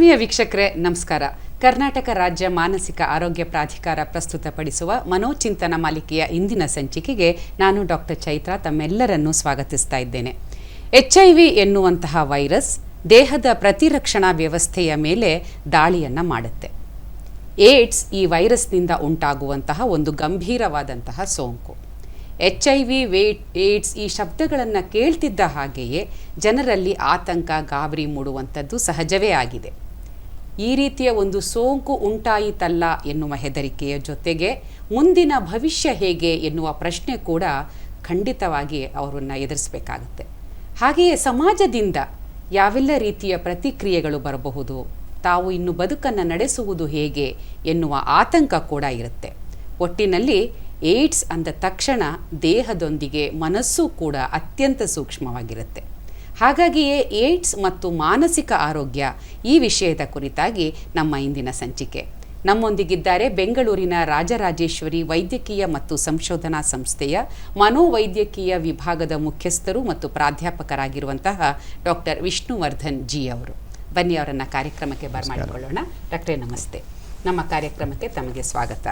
ಆತ್ಮೀಯ ವೀಕ್ಷಕರೆ, ನಮಸ್ಕಾರ. ಕರ್ನಾಟಕ ರಾಜ್ಯ ಮಾನಸಿಕ ಆರೋಗ್ಯ ಪ್ರಾಧಿಕಾರ ಪ್ರಸ್ತುತಪಡಿಸುವ ಮನೋಚಿಂತನ ಮಾಲಿಕೆಯ ಇಂದಿನ ಸಂಚಿಕೆಗೆ ನಾನು ಡಾಕ್ಟರ್ ಚೈತ್ರಾ ತಮ್ಮೆಲ್ಲರನ್ನೂ ಸ್ವಾಗತಿಸ್ತಾ ಇದ್ದೇನೆ. ಎಚ್ ಐ ವಿ ಎನ್ನುವಂತಹ ವೈರಸ್ ದೇಹದ ಪ್ರತಿರಕ್ಷಣಾ ವ್ಯವಸ್ಥೆಯ ಮೇಲೆ ದಾಳಿಯನ್ನು ಮಾಡುತ್ತೆ. ಏಡ್ಸ್ ಈ ವೈರಸ್ನಿಂದ ಉಂಟಾಗುವಂತಹ ಒಂದು ಗಂಭೀರವಾದಂತಹ ಸೋಂಕು. ಎಚ್ ಐ ವಿ ವೇಟ್, ಏಡ್ಸ್ ಈ ಶಬ್ದಗಳನ್ನು ಕೇಳ್ತಿದ್ದ ಹಾಗೆಯೇ ಜನರಲ್ಲಿ ಆತಂಕ, ಗಾಬರಿ ಮೂಡುವಂಥದ್ದು ಸಹಜವೇ ಆಗಿದೆ. ಈ ರೀತಿಯ ಒಂದು ಸೋಂಕು ಉಂಟಾಯಿತಲ್ಲ ಎನ್ನುವ ಹೆದರಿಕೆಯ ಜೊತೆಗೆ ಮುಂದಿನ ಭವಿಷ್ಯ ಹೇಗೆ ಎನ್ನುವ ಪ್ರಶ್ನೆ ಕೂಡ ಖಂಡಿತವಾಗಿ ಅವರನ್ನು ಎದುರಿಸಬೇಕಾಗುತ್ತೆ. ಹಾಗೆಯೇ ಸಮಾಜದಿಂದ ಯಾವೆಲ್ಲ ರೀತಿಯ ಪ್ರತಿಕ್ರಿಯೆಗಳು ಬರಬಹುದು, ತಾವು ಇನ್ನು ಬದುಕನ್ನು ನಡೆಸುವುದು ಹೇಗೆ ಎನ್ನುವ ಆತಂಕ ಕೂಡ ಇರುತ್ತೆ. ಒಟ್ಟಿನಲ್ಲಿ ಏಡ್ಸ್ ಅಂದ ತಕ್ಷಣ ದೇಹದೊಂದಿಗೆ ಮನಸ್ಸು ಕೂಡ ಅತ್ಯಂತ ಸೂಕ್ಷ್ಮವಾಗಿರುತ್ತೆ. ಹಾಗಾಗಿಯೇ ಏಡ್ಸ್ ಮತ್ತು ಮಾನಸಿಕ ಆರೋಗ್ಯ ಈ ವಿಷಯದ ಕುರಿತಾಗಿ ನಮ್ಮ ಇಂದಿನ ಸಂಚಿಕೆ. ನಮ್ಮೊಂದಿಗಿದ್ದಾರೆ ಬೆಂಗಳೂರಿನ ರಾಜರಾಜೇಶ್ವರಿ ವೈದ್ಯಕೀಯ ಮತ್ತು ಸಂಶೋಧನಾ ಸಂಸ್ಥೆಯ ಮನೋವೈದ್ಯಕೀಯ ವಿಭಾಗದ ಮುಖ್ಯಸ್ಥರು ಮತ್ತು ಪ್ರಾಧ್ಯಾಪಕರಾಗಿರುವಂತಹ ಡಾಕ್ಟರ್ ವಿಷ್ಣುವರ್ಧನ್ ಜಿ ಅವರು. ಬನ್ನಿ ಅವರನ್ನು ಕಾರ್ಯಕ್ರಮಕ್ಕೆ ಬರಮಾಡಿಕೊಳ್ಳೋಣ ಡಾಕ್ಟರ್ ನಮಸ್ತೆ. ನಮ್ಮ ಕಾರ್ಯಕ್ರಮಕ್ಕೆ ತಮಗೆ ಸ್ವಾಗತ.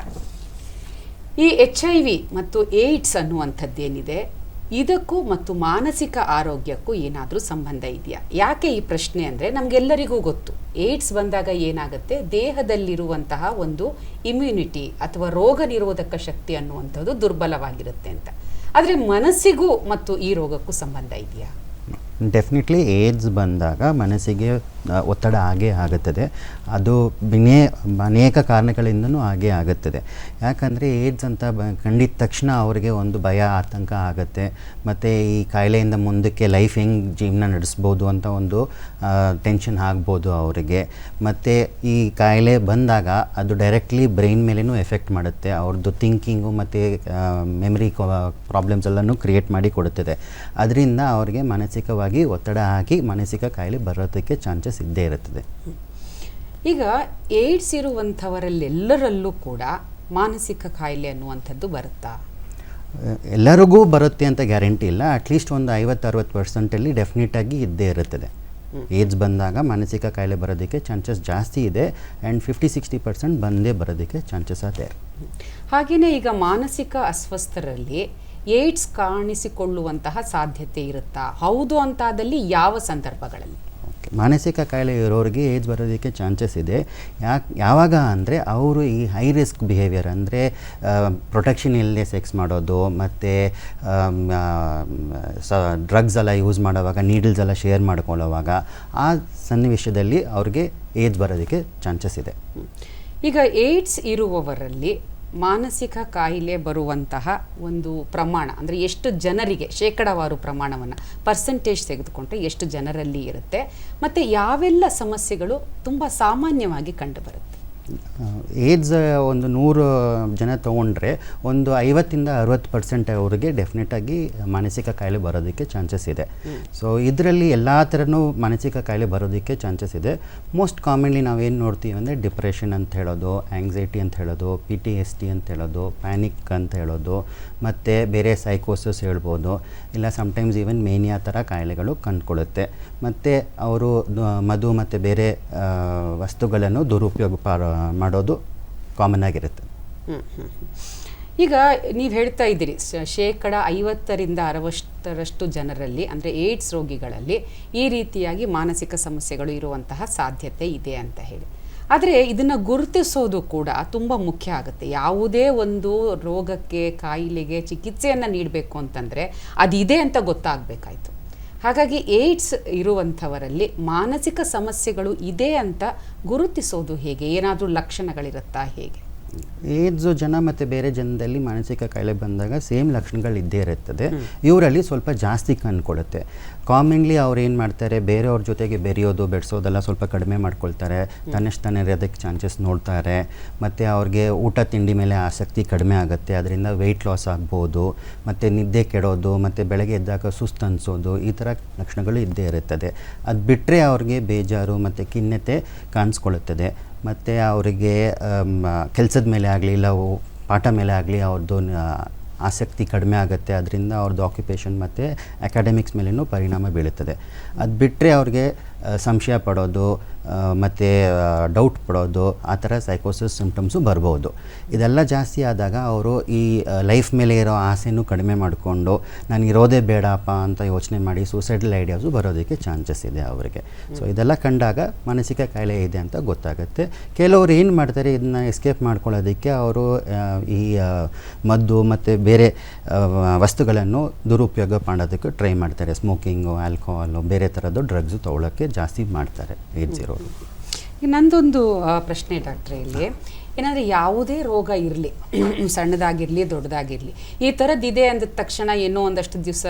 ಈ ಎಚ್ ಐ ವಿ ಮತ್ತು ಏಡ್ಸ್ ಅನ್ನುವಂಥದ್ದೇನಿದೆ? ಇದಕ್ಕೂ ಮತ್ತು ಮಾನಸಿಕ ಆರೋಗ್ಯಕ್ಕೂ ಏನಾದರೂ ಸಂಬಂಧ ಇದೆಯಾ? ಯಾಕೆ ಈ ಪ್ರಶ್ನೆ ಅಂದರೆ ನಮಗೆಲ್ಲರಿಗೂ ಗೊತ್ತು. ಏಡ್ಸ್ ಬಂದಾಗ ಏನಾಗುತ್ತೆ? ದೇಹದಲ್ಲಿರುವಂತಹ ಒಂದು ಇಮ್ಯುನಿಟಿ ಅಥವಾ ರೋಗ ನಿರೋಧಕ ಶಕ್ತಿ ಅನ್ನುವಂಥದ್ದು ದುರ್ಬಲವಾಗಿರುತ್ತೆ ಅಂತ. ಆದರೆ ಮನಸ್ಸಿಗೂ ಮತ್ತು ಈ ರೋಗಕ್ಕೂ ಸಂಬಂಧ ಇದೆಯಾ? ಡೆಫಿನೆಟ್ಲಿ ಏಡ್ಸ್ ಬಂದಾಗ ಮನಸ್ಸಿಗೆ ಒತ್ತಡ ಆಗೇ ಆಗುತ್ತದೆ. ಅದು ಬಿನೇ ಅನೇಕ ಕಾರಣಗಳಿಂದನೂ ಹಾಗೇ ಆಗುತ್ತದೆ. ಯಾಕಂದರೆ ಏಡ್ಸ್ ಅಂತ ಬ, ಕಂಡಿದ ತಕ್ಷಣ ಅವರಿಗೆ ಒಂದು ಭಯ, ಆತಂಕ ಆಗುತ್ತೆ. ಮತ್ತು ಈ ಕಾಯಿಲೆಯಿಂದ ಮುಂದಕ್ಕೆ ಲೈಫ್ ಹೆಂಗೆ ಜೀವನ ನಡೆಸ್ಬೋದು ಅಂತ ಒಂದು ಟೆನ್ಷನ್ ಆಗ್ಬೋದು ಅವರಿಗೆ. ಮತ್ತು ಈ ಕಾಯಿಲೆ ಬಂದಾಗ ಅದು ಡೈರೆಕ್ಟ್ಲಿ ಬ್ರೈನ್ ಮೇಲೇನೂ ಎಫೆಕ್ಟ್ ಮಾಡುತ್ತೆ. ಅವ್ರದ್ದು ಥಿಂಕಿಂಗು ಮತ್ತು ಮೆಮರಿ ಪ್ರಾಬ್ಲಮ್ಸ್ ಎಲ್ಲನೂ ಕ್ರಿಯೇಟ್ ಮಾಡಿ ಕೊಡುತ್ತದೆ. ಅದರಿಂದ ಅವರಿಗೆ ಮಾನಸಿಕವಾಗಿ ಒತ್ತಡ ಹಾಕಿ ಮಾನಸಿಕ ಕಾಯಿಲೆ ಬರೋದಕ್ಕೆ ಚಾನ್ಸಸ್ ಇದ್ದೇ ಇರುತ್ತದೆ. ಈಗ ಏಡ್ಸ್ ಇರುವಂಥವರಲ್ಲೆಲ್ಲರಲ್ಲೂ ಕೂಡ ಮಾನಸಿಕ ಕಾಯಿಲೆ ಅನ್ನುವಂಥದ್ದು ಬರುತ್ತಾ? ಎಲ್ಲರಿಗೂ ಬರುತ್ತೆ ಅಂತ ಗ್ಯಾರಂಟಿ ಇಲ್ಲ. ಅಟ್ಲೀಸ್ಟ್ ಒಂದು ಐವತ್ತು ಅರವತ್ತು ಪರ್ಸೆಂಟಲ್ಲಿ ಡೆಫಿನೆಟಾಗಿ ಇದ್ದೇ ಇರುತ್ತದೆ. ಏಜ್ ಬಂದಾಗ ಮಾನಸಿಕ ಕಾಯಿಲೆ ಬರೋದಕ್ಕೆ ಚಾನ್ಸಸ್ ಜಾಸ್ತಿ ಇದೆ ಆ್ಯಂಡ್ ಫಿಫ್ಟಿ ಸಿಕ್ಸ್ಟಿ ಪರ್ಸೆಂಟ್ ಬಂದೇ ಬರೋದಕ್ಕೆ ಚಾನ್ಸಸ್ ಅದೇ. ಹಾಗೆಯೇ ಈಗ ಮಾನಸಿಕ ಅಸ್ವಸ್ಥರಲ್ಲಿ ಏಡ್ಸ್ ಕಾಣಿಸಿಕೊಳ್ಳುವಂತಹ ಸಾಧ್ಯತೆ ಇರುತ್ತಾ? ಹೌದು ಅಂತಾದಲ್ಲಿ ಯಾವ ಸಂದರ್ಭಗಳಲ್ಲಿ? ಮಾನಸಿಕ ಕಾಯಿಲೆ ಇರೋರಿಗೆ ಏಜ್ ಬರೋದಕ್ಕೆ ಚಾನ್ಸಸ್ ಇದೆ. ಯಾಕೆ, ಯಾವಾಗ ಅಂದರೆ ಅವರು ಈ ಹೈ ರಿಸ್ಕ್ ಬಿಹೇವಿಯರ್ ಅಂದರೆ ಪ್ರೊಟೆಕ್ಷನ್ ಇಲ್ಲದೆ ಸೆಕ್ಸ್ ಮಾಡೋದು, ಮತ್ತು ಸ ಡ್ರಗ್ಸ್ ಎಲ್ಲ ಯೂಸ್ ಮಾಡೋವಾಗ ನೀಡಲ್ಸ್ ಎಲ್ಲ ಶೇರ್ ಮಾಡ್ಕೊಳ್ಳೋವಾಗ, ಆ ಸನ್ನಿವೇಶದಲ್ಲಿ ಅವ್ರಿಗೆ ಏಜ್ ಬರೋದಕ್ಕೆ ಚಾನ್ಸಸ್ ಇದೆ. ಈಗ ಏಡ್ಸ್ ಇರುವವರಲ್ಲಿ ಮಾನಸಿಕ ಕಾಯಿಲೆ ಬರುವಂತಹ ಒಂದು ಪ್ರಮಾಣ, ಅಂದರೆ ಎಷ್ಟು ಜನರಿಗೆ, ಶೇಕಡಾವಾರು ಪ್ರಮಾಣವನ್ನು ಪರ್ಸೆಂಟೇಜ್ ತೆಗೆದುಕೊಂಡ್ರೆ ಎಷ್ಟು ಜನರಲ್ಲಿ ಇರುತ್ತೆ, ಮತ್ತು ಯಾವೆಲ್ಲ ಸಮಸ್ಯೆಗಳು ತುಂಬ ಸಾಮಾನ್ಯವಾಗಿ ಕಂಡುಬರುತ್ತೆ. ಏಡ್ಸ್ ಒಂದು ನೂರು ಜನ ತೊಗೊಂಡ್ರೆ ಒಂದು ಐವತ್ತಿಂದ ಅರವತ್ತು ಪರ್ಸೆಂಟ್ ಅವರಿಗೆ ಡೆಫಿನೆಟಾಗಿ ಮಾನಸಿಕ ಕಾಯಿಲೆ ಬರೋದಕ್ಕೆ ಚಾನ್ಸಸ್ ಇದೆ. ಸೊ ಇದರಲ್ಲಿ ಎಲ್ಲ ಥರನೂ ಮಾನಸಿಕ ಕಾಯಿಲೆ ಬರೋದಕ್ಕೆ ಚಾನ್ಸಸ್ ಇದೆ. ಮೋಸ್ಟ್ ಕಾಮನ್ಲಿ ನಾವೇನು ನೋಡ್ತೀವಿ ಅಂದರೆ ಡಿಪ್ರೆಷನ್ ಅಂತ ಹೇಳೋದು ಆ್ಯಂಗ್ಸೈಟಿ ಅಂತ ಹೇಳೋದು ಪಿ ಟಿ ಎಸ್ ಟಿ ಅಂತ ಹೇಳೋದು ಪ್ಯಾನಿಕ್ ಅಂತ ಹೇಳೋದು ಮತ್ತು ಬೇರೆ ಸೈಕೋಸಸ್ ಹೇಳ್ಬೋದು. ಇಲ್ಲ ಸಮ್ಟೈಮ್ಸ್ ಈವನ್ ಮೇನಿಯಾ ಥರ ಕಾಯಿಲೆಗಳು ಕಂಡುಕೊಳ್ಳುತ್ತೆ. ಮತ್ತು ಅವರು ಮಧು ಮತ್ತು ಬೇರೆ ವಸ್ತುಗಳನ್ನು ದುರುಪಯೋಗ ಮಾಡೋದು ಕಾಮನ್ ಆಗಿರುತ್ತೆ. ಈಗ ನೀವು ಹೇಳ್ತಾ ಇದ್ದೀರಿ ಶೇಕಡ ಐವತ್ತರಿಂದ ಅರವತ್ತರಷ್ಟು ಜನರಲ್ಲಿ, ಅಂದರೆ ಏಡ್ಸ್ ರೋಗಿಗಳಲ್ಲಿ ಈ ರೀತಿಯಾಗಿ ಮಾನಸಿಕ ಸಮಸ್ಯೆಗಳು ಇರುವಂತಹ ಸಾಧ್ಯತೆ ಇದೆ ಅಂತ ಹೇಳಿ. ಆದರೆ ಇದನ್ನು ಗುರುತಿಸೋದು ಕೂಡ ತುಂಬ ಮುಖ್ಯ ಆಗುತ್ತೆ. ಯಾವುದೇ ಒಂದು ರೋಗಕ್ಕೆ ಕಾಯಿಲೆಗೆ ಚಿಕಿತ್ಸೆಯನ್ನು ನೀಡಬೇಕು ಅಂತಂದರೆ ಅದಿದೆ ಅಂತ ಗೊತ್ತಾಗಬೇಕಾಯ್ತು. ಹಾಗಾಗಿ ಏಡ್ಸ್ ಇರುವಂಥವರಲ್ಲಿ ಮಾನಸಿಕ ಸಮಸ್ಯೆಗಳು ಇದೆ ಅಂತ ಗುರುತಿಸೋದು ಹೇಗೆ? ಏನಾದರೂ ಲಕ್ಷಣಗಳಿರುತ್ತಾ ಹೇಗೆ? ಏಡ್ಸು ಜನ ಮತ್ತು ಬೇರೆ ಜನದಲ್ಲಿ ಮಾನಸಿಕ ಕಾಯಿಲೆ ಬಂದಾಗ ಸೇಮ್ ಲಕ್ಷಣಗಳು ಇದ್ದೇ ಇರುತ್ತದೆ. ಇವರಲ್ಲಿ ಸ್ವಲ್ಪ ಜಾಸ್ತಿ ಕಂಡುಕೊಳ್ಳುತ್ತೆ. ಕಾಮನ್ಲಿ ಅವ್ರು ಏನು ಮಾಡ್ತಾರೆ ಬೇರೆಯವ್ರ ಜೊತೆಗೆ ಬೆರೆಯೋದು ಬೆಡಿಸೋದೆಲ್ಲ ಸ್ವಲ್ಪ ಕಡಿಮೆ ಮಾಡ್ಕೊಳ್ತಾರೆ. ತಾನೇ ಇರೋದಕ್ಕೆ ಚಾನ್ಸಸ್ ನೋಡ್ತಾರೆ. ಮತ್ತು ಅವ್ರಿಗೆ ಊಟ ತಿಂಡಿ ಮೇಲೆ ಆಸಕ್ತಿ ಕಡಿಮೆ ಆಗುತ್ತೆ. ಅದರಿಂದ ವೆಯ್ಟ್ ಲಾಸ್ ಆಗ್ಬೋದು. ಮತ್ತು ನಿದ್ದೆ ಕೆಡೋದು ಮತ್ತು ಬೆಳಗ್ಗೆ ಎದ್ದಾಗ ಸುಸ್ತು ಅನಿಸೋದು ಈ ಥರ ಲಕ್ಷಣಗಳು ಇದ್ದೇ ಇರುತ್ತದೆ. ಅದು ಬಿಟ್ಟರೆ ಅವ್ರಿಗೆ ಬೇಜಾರು ಮತ್ತು ಖಿನ್ನತೆ ಕಾಣಿಸ್ಕೊಳ್ಳುತ್ತದೆ ಮತ್ತು ಅವರಿಗೆ ಕೆಲಸದ ಮೇಲೆ ಆಗಲಿ ಇಲ್ಲ ಪಾಠ ಮೇಲೆ ಆಗಲಿ ಅವ್ರದ್ದು ಆಸಕ್ತಿ ಕಡಿಮೆ ಆಗುತ್ತೆ ಅದರಿಂದ ಅವ್ರದ್ದು ಆಕ್ಯುಪೇಷನ್ ಮತ್ತು ಅಕಾಡೆಮಿಕ್ಸ್ ಮೇಲೇನೂ ಪರಿಣಾಮ ಬೀಳುತ್ತದೆ. ಅದು ಬಿಟ್ಟರೆ ಅವ್ರಿಗೆ ಸಂಶಯ ಪಡೋದು ಮತ್ತು ಡೌಟ್ ಪಡೋದು ಆ ಥರ ಸೈಕೋಸಿಸ್ ಸಿಂಪ್ಟಮ್ಸು ಬರ್ಬೋದು. ಇದೆಲ್ಲ ಜಾಸ್ತಿ ಆದಾಗ ಅವರು ಈ ಲೈಫ್ ಮೇಲೆ ಇರೋ ಆಸೆನೂ ಕಡಿಮೆ ಮಾಡಿಕೊಂಡು ನಾನು ಇರೋದೇ ಬೇಡಪ್ಪ ಅಂತ ಯೋಚನೆ ಮಾಡಿ ಸೂಸೈಡಲ್ ಐಡಿಯಾಸು ಬರೋದಕ್ಕೆ ಚಾನ್ಸಸ್ ಇದೆ ಅವರಿಗೆ. ಸೊ ಇದೆಲ್ಲ ಕಂಡಾಗ ಮಾನಸಿಕ ಕಾಯಿಲೆ ಇದೆ ಅಂತ ಗೊತ್ತಾಗುತ್ತೆ. ಕೆಲವರು ಏನು ಮಾಡ್ತಾರೆ ಇದನ್ನ ಎಸ್ಕೇಪ್ ಮಾಡ್ಕೊಳ್ಳೋದಕ್ಕೆ ಅವರು ಈ ಮದ್ದು ಮತ್ತು ಬೇರೆ ವಸ್ತುಗಳನ್ನು ದುರುಪಯೋಗ ಮಾಡೋದಕ್ಕೆ ಟ್ರೈ ಮಾಡ್ತಾರೆ. ಸ್ಮೋಕಿಂಗು ಆಲ್ಕೋಹಾಲು ಬೇರೆ ಥರದ್ದು ಡ್ರಗ್ಸು ತೊಗೊಳಕ್ಕೆ ಜಾಸ್ತಿ ಮಾಡ್ತಾರೆ ಏಟ್ ಈಗ ನಂದೊಂದು ಪ್ರಶ್ನೆ ಡಾಕ್ಟ್ರೆ ಇಲ್ಲಿ. ಏನಂದರೆ ಯಾವುದೇ ರೋಗ ಇರಲಿ, ಸಣ್ಣದಾಗಿರಲಿ, ದೊಡ್ಡದಾಗಿರಲಿ, ಈ ಥರದ್ದು ಇದೆ ಅಂದ ತಕ್ಷಣ ಏನೋ ಒಂದಷ್ಟು ದಿವಸ